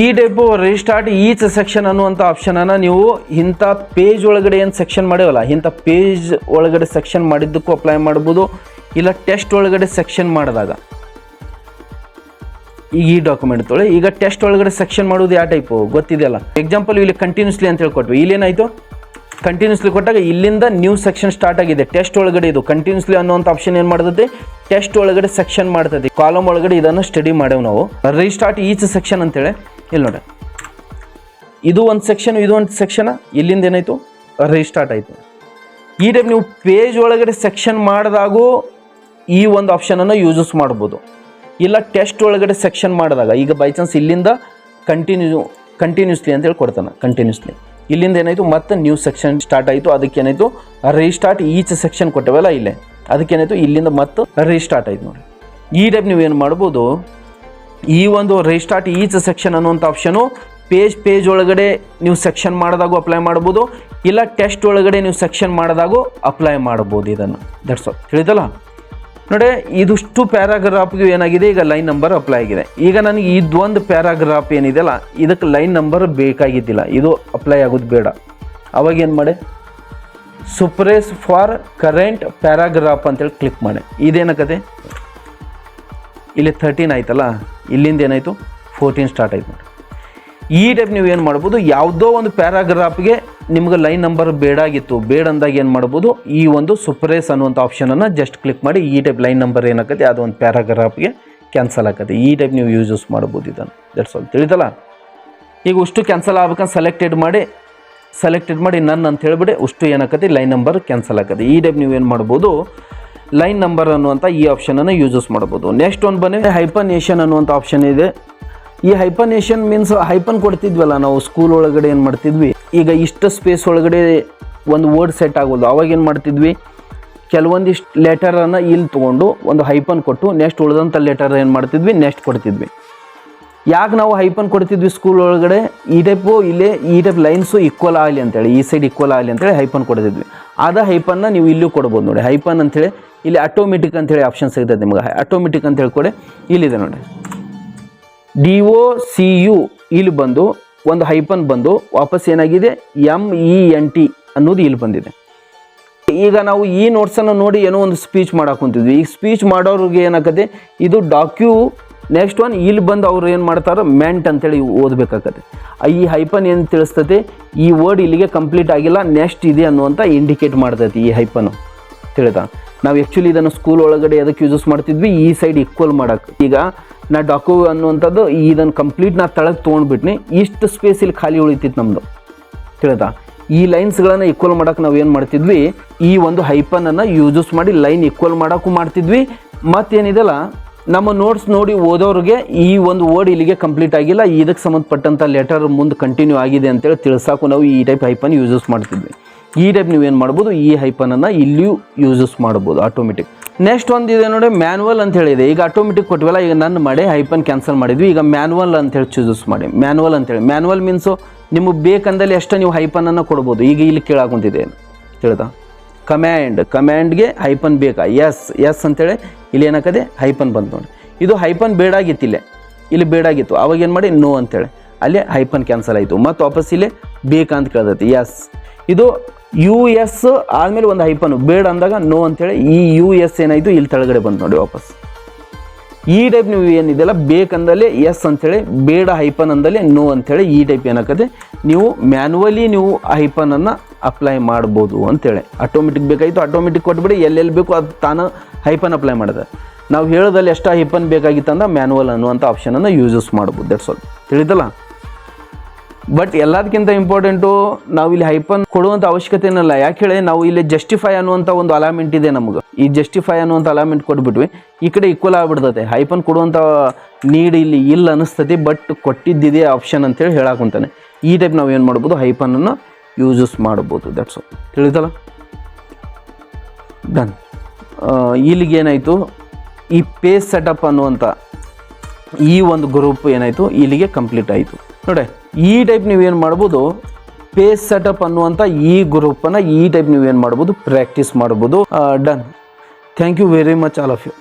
S1: ಈ ಟೈಪು ರಿಸ್ಟಾರ್ಟ್ ಈಚ್ ಸೆಕ್ಷನ್ ಅನ್ನುವಂಥ ಆಪ್ಷನನ್ನು ನೀವು ಇಂಥ ಪೇಜ್ ಒಳಗಡೆ ಏನು ಸೆಕ್ಷನ್ ಮಾಡೇವಲ್ಲ ಇಂಥ ಪೇಜ್ ಒಳಗಡೆ ಸೆಕ್ಷನ್ ಮಾಡಿದ್ದಕ್ಕೂ ಅಪ್ಲೈ ಮಾಡ್ಬೋದು, ಇಲ್ಲ ಟೆಸ್ಟ್ ಒಳಗಡೆ ಸೆಕ್ಷನ್ ಮಾಡಿದಾಗ. ಈಗ ಈ ಡಾಕ್ಯುಮೆಂಟ್ ತೊಳೆ ಈಗ ಟೆಸ್ಟ್ ಒಳಗಡೆ ಸೆಕ್ಷನ್ ಮಾಡೋದು ಯಾವ ಟೈಪು ಗೊತ್ತಿದೆಯಲ್ಲ ಎಕ್ಸಾಂಪಲ್ ಇಲ್ಲಿ ಕಂಟಿನ್ಯೂಸ್ಲಿ ಅಂತ ಹೇಳ್ಕೊಟ್ವಿ. ಇಲ್ಲೇನಾಯಿತು? ಕಂಟಿನ್ಯೂಸ್ಲಿ ಕೊಟ್ಟಾಗ ಇಲ್ಲಿಂದ ನ್ಯೂ ಸೆಕ್ಷನ್ ಸ್ಟಾರ್ಟ್ ಆಗಿದೆ. ಟೆಸ್ಟ್ ಒಳಗಡೆ ಇದು. ಕಂಟಿನ್ಯೂಸ್ಲಿ ಅನ್ನುವಂಥ ಆಪ್ಷನ್ ಏನು ಮಾಡ್ತದೆ? ಟೆಸ್ಟ್ ಒಳಗಡೆ ಸೆಕ್ಷನ್ ಮಾಡ್ತದೆ. ಕಾಲಮ್ ಒಳಗಡೆ ಇದನ್ನು ಸ್ಟಡಿ ಮಾಡೇವು ನಾವು. ರೀಸ್ಟಾರ್ಟ್ ಈಚ್ ಸೆಕ್ಷನ್ ಅಂತೇಳಿ. ಇಲ್ಲಿ ನೋಡಿ. ಇದು ಒಂದು ಸೆಕ್ಷನ್ ಇದು ಒಂದು ಸೆಕ್ಷನ್ ಇಲ್ಲಿಂದ ಏನಾಯಿತು? ರೀಸ್ಟಾರ್ಟ್ ಆಯಿತು. ಈ ಟೈಪ್ ನೀವು ಪೇಜ್ ಒಳಗಡೆ ಸೆಕ್ಷನ್ ಮಾಡಿದಾಗೂ ಈ ಒಂದು ಆಪ್ಷನನ್ನು ಯೂಸಸ್ ಮಾಡ್ಬೋದು. ಇಲ್ಲ ಟೆಸ್ಟ್ ಒಳಗಡೆ ಸೆಕ್ಷನ್ ಮಾಡಿದಾಗ, ಈಗ ಬೈ ಚಾನ್ಸ್ ಇಲ್ಲಿಂದ ಕಂಟಿನ್ಯೂ ಕಂಟಿನ್ಯೂಸ್ಲಿ ಅಂತೇಳಿ ಕೊಡ್ತಾನೆ. ಕಂಟಿನ್ಯೂಸ್ಲಿ ಇಲ್ಲಿಂದ ಏನಾಯಿತು? ಮತ್ತೆ ನ್ಯೂ ಸೆಕ್ಷನ್ ಸ್ಟಾರ್ಟ್ ಆಯಿತು. ಅದಕ್ಕೆ ಏನಾಯಿತು? ರೀಸ್ಟಾರ್ಟ್ ಈಚ್ ಸೆಕ್ಷನ್ ಕೊಟ್ಟವಲ್ಲ ಇಲ್ಲೇ. ಅದಕ್ಕೇನಾಯಿತು ಇಲ್ಲಿಂದ ಮತ್ತೆ ರೀಸ್ಟಾರ್ಟ್ ಆಯ್ತು ನೋಡಿ. ಈ ಟೈಪ್ ನೀವು ಏನು ಮಾಡ್ಬೋದು? ಈ ಒಂದು ರೀಸ್ಟಾರ್ಟ್ ಈಚ್ ಸೆಕ್ಷನ್ ಅನ್ನುವಂಥ ಆಪ್ಷನು ಪೇಜ್ ಪೇಜ್ ಒಳಗಡೆ ನೀವು ಸೆಕ್ಷನ್ ಮಾಡಿದಾಗೂ ಅಪ್ಲೈ ಮಾಡ್ಬೋದು. ಇಲ್ಲ ಟೆಸ್ಟ್ ಒಳಗಡೆ ನೀವು ಸೆಕ್ಷನ್ ಮಾಡಿದಾಗೂ ಅಪ್ಲೈ ಮಾಡ್ಬೋದು ಇದನ್ನು. ದಟ್ಸ್ ಆಲ್ ತಿಳಿದಲ್ಲ? ನೋಡಿ, ಇದಿಷ್ಟು ಪ್ಯಾರಾಗ್ರಾಫ್ಗೆ ಏನಾಗಿದೆ? ಈಗ ಲೈನ್ ನಂಬರ್ ಅಪ್ಲೈ ಆಗಿದೆ. ಈಗ ನನಗೆ ಇದೊಂದು ಪ್ಯಾರಾಗ್ರಾಫ್ ಏನಿದೆಯಲ್ಲ ಇದಕ್ಕೆ ಲೈನ್ ನಂಬರ್ ಬೇಕಾಗಿದ್ದಿಲ್ಲ. ಇದು ಅಪ್ಲೈ ಆಗೋದು ಬೇಡ. ಅವಾಗ ಏನು ಮಾಡಿ? ಸುಪ್ರೇಸ್ ಫಾರ್ ಕರೆಂಟ್ ಪ್ಯಾರಾಗ್ರಾಫ್ ಅಂತೇಳಿ ಕ್ಲಿಕ್ ಮಾಡಿ. ಇದೇನಾಗತ್ತೆ ಇಲ್ಲಿ ತರ್ಟೀನ್ ಆಯ್ತಲ್ಲ? ಇಲ್ಲಿಂದ ಏನಾಯಿತು? ಫೋರ್ಟೀನ್ ಸ್ಟಾರ್ಟ್ ಆಯ್ತು ನೋಡಿ ಈ ಟೈಪ್ ನೀವು ಏನು ಮಾಡ್ಬೋದು? ಯಾವುದೋ ಒಂದು ಪ್ಯಾರಾಗ್ರಾಫ್ಗೆ ನಿಮ್ಗೆ ಲೈನ್ ನಂಬರ್ ಬೇಡಾಗಿತ್ತು. ಬೇಡ ಅಂದಾಗ ಏನು ಮಾಡ್ಬೋದು? ಈ ಒಂದು ಸುಪ್ರೇಸ್ ಅನ್ನುವಂಥ ಆಪ್ಷನನ್ನು ಜಸ್ಟ್ ಕ್ಲಿಕ್ ಮಾಡಿ ಈ ಟೈಪ್ ಲೈನ್ ನಂಬರ್ ಏನಾಗುತ್ತೆ ಅದು ಒಂದು ಪ್ಯಾರಾಗ್ರಾಫ್ಗೆ ಕ್ಯಾನ್ಸಲ್ ಆಗುತ್ತೆ ಈ ಟೈಪ್ ನೀವು ಯೂಸ್ ಮಾಡ್ಬೋದು ಇದನ್ನು. ದಟ್ಸ್ ಆಲ್ ತಿಳಿದಲ್ಲ ಈಗ ಅಷ್ಟು ಕ್ಯಾನ್ಸಲ್ ಆಗ್ಬೇಕಂತ ಸೆಲೆಕ್ಟೆಡ್ ಮಾಡಿ ಸೆಲೆಕ್ಟೆಡ್ ಮಾಡಿ ನನ್ನ ಅಂತ ಹೇಳ್ಬಿಡಿ ಅಷ್ಟು ಏನಾಕತಿ ಲೈನ್ ನಂಬರ್ ಕ್ಯಾನ್ಸಲ್ ಆಗುತ್ತೆ ಈ ಟೈಪ್ ನೀವು ಏನು ಮಾಡ್ಬೋದು? ಲೈನ್ ನಂಬರ್ ಅನ್ನುವಂಥ ಈ ಆಪ್ಷನನ್ನು ಯೂಸಸ್ ಮಾಡ್ಬೋದು. ನೆಕ್ಸ್ಟ್ ಒಂದು ಬನ್ನಿ. ಏಷನ್ ಅನ್ನುವಂಥ ಆಪ್ಷನ್ ಇದೆ. ಈ ಹೈಪನೇಷನ್ ಮೀನ್ಸ್ ಹೈಪನ್ ಕೊಡ್ತಿದ್ವಲ್ಲ, ನಾವು ಸ್ಕೂಲ್ ಒಳಗಡೆ ಏನು ಮಾಡ್ತಿದ್ವಿ? ಈಗ ಇಷ್ಟು ಸ್ಪೇಸ್ ಒಳಗಡೆ ಒಂದು ವರ್ಡ್ ಸೆಟ್ ಆಗೋದು. ಅವಾಗ ಏನು ಮಾಡ್ತಿದ್ವಿ? ಕೆಲವೊಂದಿಷ್ಟು ಲೆಟರನ್ನು ಇಲ್ಲಿ ತೊಗೊಂಡು ಒಂದು ಹೈಪನ್ ಕೊಟ್ಟು ನೆಕ್ಸ್ಟ್ ಉಳಿದಂಥ ಲೆಟರ್ ಏನು ಮಾಡ್ತಿದ್ವಿ? ನೆಕ್ಸ್ಟ್ ಕೊಡ್ತಿದ್ವಿ. ಯಾಕೆ ನಾವು ಹೈಪನ್ ಕೊಡ್ತಿದ್ವಿ ಸ್ಕೂಲ್ ಒಳಗಡೆ? ಈ ಟೈಪು ಇಲ್ಲೇ, ಈ ಟೈಪ್ ಲೈನ್ಸು ಈಕ್ವಲ್ ಆಗಲಿ ಅಂತೇಳಿ, ಈ ಸೈಡ್ ಈಕ್ವಲ್ ಆಗಲಿ ಅಂತೇಳಿ ಹೈಪನ್ ಕೊಡ್ತಿದ್ವಿ. ಅದ ಹೈಪನ್ನ ನೀವು ಇಲ್ಲೂ ಕೊಡ್ಬೋದು ನೋಡಿ. ಹೈಪನ್ ಅಂತೇಳಿ, ಇಲ್ಲಿ ಆಟೋಮೆಟಿಕ್ ಅಂತೇಳಿ ಆಪ್ಷನ್ ಸಿಗ್ತದೆ ನಿಮ್ಗೆ. ಆಟೋಮೆಟಿಕ್ ಅಂತೇಳಿ ಕೊಡಿ ಇಲ್ಲಿದೆ ನೋಡಿ. ಡಿ ಒ ಸಿ ಯು ಇಲ್ಲಿ ಬಂದು ಒಂದು ಹೈಪನ್ ಬಂದು ವಾಪಸ್ ಏನಾಗಿದೆ? ಎಂ ಇ ಎನ್ ಟಿ ಅನ್ನೋದು ಇಲ್ಲಿ ಬಂದಿದೆ. ಈಗ ನಾವು ಈ ನೋಟ್ಸನ್ನು ನೋಡಿ ಏನೋ ಒಂದು ಸ್ಪೀಚ್ ಮಾಡಕ್ಕೆ ಕುಂತಿದ್ವಿ. ಈ ಸ್ಪೀಚ್ ಮಾಡೋರಿಗೆ ಏನಾಗತ್ತೆ? ಇದು ಡಾಕ್ಯೂ ನೆಕ್ಸ್ಟ್ ಒನ್ ಇಲ್ಲಿ ಬಂದು ಅವ್ರು ಏನು ಮಾಡ್ತಾರೋ ಮೆಂಟ್ ಅಂತೇಳಿ ಓದಬೇಕಾಗತ್ತೆ. ಈ ಹೈಪನ್ ಏನು ತಿಳಿಸ್ತದೆ? ಈ ವರ್ಡ್ ಇಲ್ಲಿಗೆ ಕಂಪ್ಲೀಟ್ ಆಗಿಲ್ಲ, ನೆಕ್ಸ್ಟ್ ಇದೆ ಅನ್ನುವಂಥ ಇಂಡಿಕೇಟ್ ಮಾಡ್ತೈತಿ ಈ ಹೈಪನ್ನು. ತಿಳಿದ ನಾವು ಆ್ಯಕ್ಚುಲಿ ಇದನ್ನು ಸ್ಕೂಲ್ ಒಳಗಡೆ ಅದಕ್ಕೆ ಯೂಸಸ್ ಮಾಡ್ತಿದ್ವಿ? ಈ ಸೈಡ್ ಈಕ್ವಲ್ ಮಾಡೋಕ್ಕೆ ಈಗ ನಾ ಡಾಕು ಅನ್ನುವಂಥದ್ದು ಇದನ್ನು ಕಂಪ್ಲೀಟ್ ನಾ ತಳಗೆ ತೊಗೊಂಡ್ಬಿಟ್ನಿ. ಇಷ್ಟು ಸ್ಪೇಸ್ ಇಲ್ಲಿ ಖಾಲಿ ಉಳಿತಿತ್ತು ನಮ್ಮದು ತಿಳಿತಾ ಈ ಲೈನ್ಸ್ಗಳನ್ನು ಈಕ್ವಲ್ ಮಾಡೋಕೆ ನಾವು ಏನು ಮಾಡ್ತಿದ್ವಿ? ಈ ಒಂದು ಹೈಪನನ್ನು ಯೂಸಸ್ ಮಾಡಿ ಲೈನ್ ಈಕ್ವಲ್ ಮಾಡೋಕ್ಕೂ ಮಾಡ್ತಿದ್ವಿ. ಮತ್ತೇನಿದೆಲ್ಲ? ನಮ್ಮ ನೋಟ್ಸ್ ನೋಡಿ ಓದೋರಿಗೆ ಈ ಒಂದು ವರ್ಡ್ ಇಲ್ಲಿಗೆ ಕಂಪ್ಲೀಟ್ ಆಗಿಲ್ಲ. ಇದಕ್ಕೆ ಸಂಬಂಧಪಟ್ಟಂಥ ಲೆಟರ್ ಮುಂದೆ ಕಂಟಿನ್ಯೂ ಆಗಿದೆ ಅಂತೇಳಿ ತಿಳಿಸಾಕು ನಾವು ಈ ಟೈಪ್ ಹೈಪನ್ ಯೂಸಸ್ ಮಾಡ್ತಿದ್ವಿ. ಈ ಟೈಪ್ ನೀವು ಏನು ಮಾಡ್ಬೋದು? ಈ ಹೈಪನನ್ನು ಇಲ್ಲಿಯೂ ಯೂಸಸ್ ಮಾಡ್ಬೋದು ಆಟೋಮೆಟಿಕ್ ನೆಕ್ಸ್ಟ್ ಒಂದು ಇದೆ ನೋಡಿ ಮ್ಯಾನ್ಯಲ್ ಅಂತ ಹೇಳಿದೆ. ಈಗ ಆಟೋಮೆಟಿಕ್ ಕೊಟ್ಟಿವಲ್ಲ ಈಗ ನನ್ನ ಮಾಡಿ ಹೈಪನ್ ಕ್ಯಾನ್ಸಲ್ ಮಾಡಿದ್ವಿ. ಈಗ ಮ್ಯಾನ್ಯಲ್ ಅಂತೇಳಿ ಚೂಸಸ್ ಮಾಡಿ. ಮ್ಯಾನ್ಯಲ್ ಅಂತೇಳಿ ಮ್ಯಾನ್ಯಲ್ ಮೀನ್ಸು ನಿಮಗೆ ಬೇಕಂದಲ್ಲಿ ಎಷ್ಟು ನೀವು ಹೈಪನನ್ನು ಕೊಡ್ಬೋದು. ಈಗ ಇಲ್ಲಿ ಕೇಳಾಕುಂತಿದೆ ತಿಳಿದ ಕಮ್ಯಾಂಡ್ ಕಮ್ಯಾಂಡ್ಗೆ ಹೈಪನ್ ಬೇಕಾ? ಎಸ್ ಎಸ್ ಅಂತೇಳಿ ಇಲ್ಲಿ ಏನಾಕದೆ ಹೈಪನ್ ಬಂತು ನೋಡಿ. ಇದು ಹೈಪನ್ ಬೇಡಾಗಿತ್ತು ಇಲ್ಲೇ. ಇಲ್ಲಿ ಬೇಡಾಗಿತ್ತು. ಅವಾಗ ಏನು ಮಾಡಿ? ನೋ ಅಂತೇಳಿ ಅಲ್ಲಿ ಹೈಪನ್ ಕ್ಯಾನ್ಸಲ್ ಆಯಿತು. ಮತ್ತು ವಾಪಸ್ ಇಲ್ಲಿ ಬೇಕಾ ಅಂತ ಕೇಳ್ದೈತಿ ಎಸ್ ಇದು ಯು ಎಸ್ ಆದಮೇಲೆ ಒಂದು ಹೈಪನ್ ಬೇಡ ಅಂದಾಗ ನೋ ಅಂತೇಳಿ ಈ ಯು ಎಸ್ ಏನಾಯಿತು, ಇಲ್ಲಿ ತೆಳಗಡೆ ಬಂತು ನೋಡಿ ವಾಪಸ್. ಈ ಟೈಪ್ ನೀವು ಏನಿದೆಯಲ್ಲ, ಬೇಕಂದಲೇ ಎಸ್ ಅಂತೇಳಿ, ಬೇಡ ಹೈಪನ್ ಅಂದಲೇ ನೋ ಅಂತೇಳಿ ಈ ಟೈಪ್ ಏನಾಗುತ್ತೆ ನೀವು ಮ್ಯಾನ್ಯುವಲಿ ನೀವು ಹೈಪನನ್ನು ಅಪ್ಲೈ ಮಾಡ್ಬೋದು ಅಂತೇಳಿ. ಆಟೋಮೆಟಿಕ್ ಬೇಕಾಯಿತು ಆಟೋಮೆಟಿಕ್ ಕೊಟ್ಬಿಡಿ, ಎಲ್ಲೆಲ್ಲಿ ಬೇಕು ಅದು ತಾನು ಹೈಪನ್ ಅಪ್ಲೈ ಮಾಡಿದೆ. ನಾವು ಹೇಳೋದಲ್ಲಿ ಎಷ್ಟು ಹೈಪನ್ ಬೇಕಾಗಿತ್ತಂದ್ರೆ ಮ್ಯಾನ್ಯುವಲ್ ಅನ್ನುವಂಥ ಆಪ್ಷನನ್ನು ಯೂಸಸ್ ಮಾಡ್ಬೋದು ದಟ್ಸ್ ಆಲ್ ತಿಳಿದಲ್ಲ? ಬಟ್ ಎಲ್ಲದಕ್ಕಿಂತ ಇಂಪಾರ್ಟೆಂಟು ನಾವು ಇಲ್ಲಿ ಹೈಪನ್ ಕೊಡುವಂಥ ಅವಶ್ಯಕತೆ ಏನಿಲ್ಲ. ಯಾಕೆ ಹೇಳಿ ನಾವು ಇಲ್ಲಿ ಜಸ್ಟಿಫೈ ಅನ್ನುವಂಥ ಒಂದು ಅಲಾಮೆಂಟ್ ಇದೆ ನಮಗೆ. ಈ ಜಸ್ಟಿಫೈ ಅನ್ನುವಂಥ ಅಲಾಮೆಂಟ್ ಕೊಟ್ಬಿಟ್ವಿ. ಈ ಕಡೆ ಈಕ್ವಲ್ ಆಗ್ಬಿಡ್ತೈತೆ ಹೈಪನ್ ಕೊಡುವಂಥ ನೀಡ್ ಇಲ್ಲಿ ಇಲ್ಲ ಅನಿಸ್ತತಿ ಬಟ್ ಕೊಟ್ಟಿದ್ದಿದೆ ಆಪ್ಷನ್ ಅಂತೇಳಿ ಹೇಳಾಕುಂತಾನೆ ಈ ಟೈಪ್ ನಾವು ಏನು ಮಾಡ್ಬೋದು? ಹೈಪನನ್ನು ಯೂಸಸ್ ಮಾಡ್ಬೋದು. ದಟ್ಸ್ ತಿಳಿದಲ್ಲ ಡನ್ ಇಲ್ಲಿಗೆ ಏನಾಯಿತು? ಈ ಪೇಸ್ ಸೆಟಪ್ ಅನ್ನುವಂಥ ಈ ಒಂದು ಗ್ರೂಪ್ ಏನಾಯಿತು? ಇಲ್ಲಿಗೆ ಕಂಪ್ಲೀಟ್ ಆಯಿತು. ನೋಡಿ, ಈ ಟೈಪ್ ನೀವೇನು ಮಾಡ್ಬೋದು ಪೇಸ್ ಸೆಟಪ್ ಅನ್ನುವಂಥ ಈ ಗ್ರೂಪನ್ನು ಈ ಟೈಪ್ ನೀವೇನು ಮಾಡ್ಬೋದು ಪ್ರಾಕ್ಟೀಸ್ ಮಾಡ್ಬೋದು. Done thank you very much all of you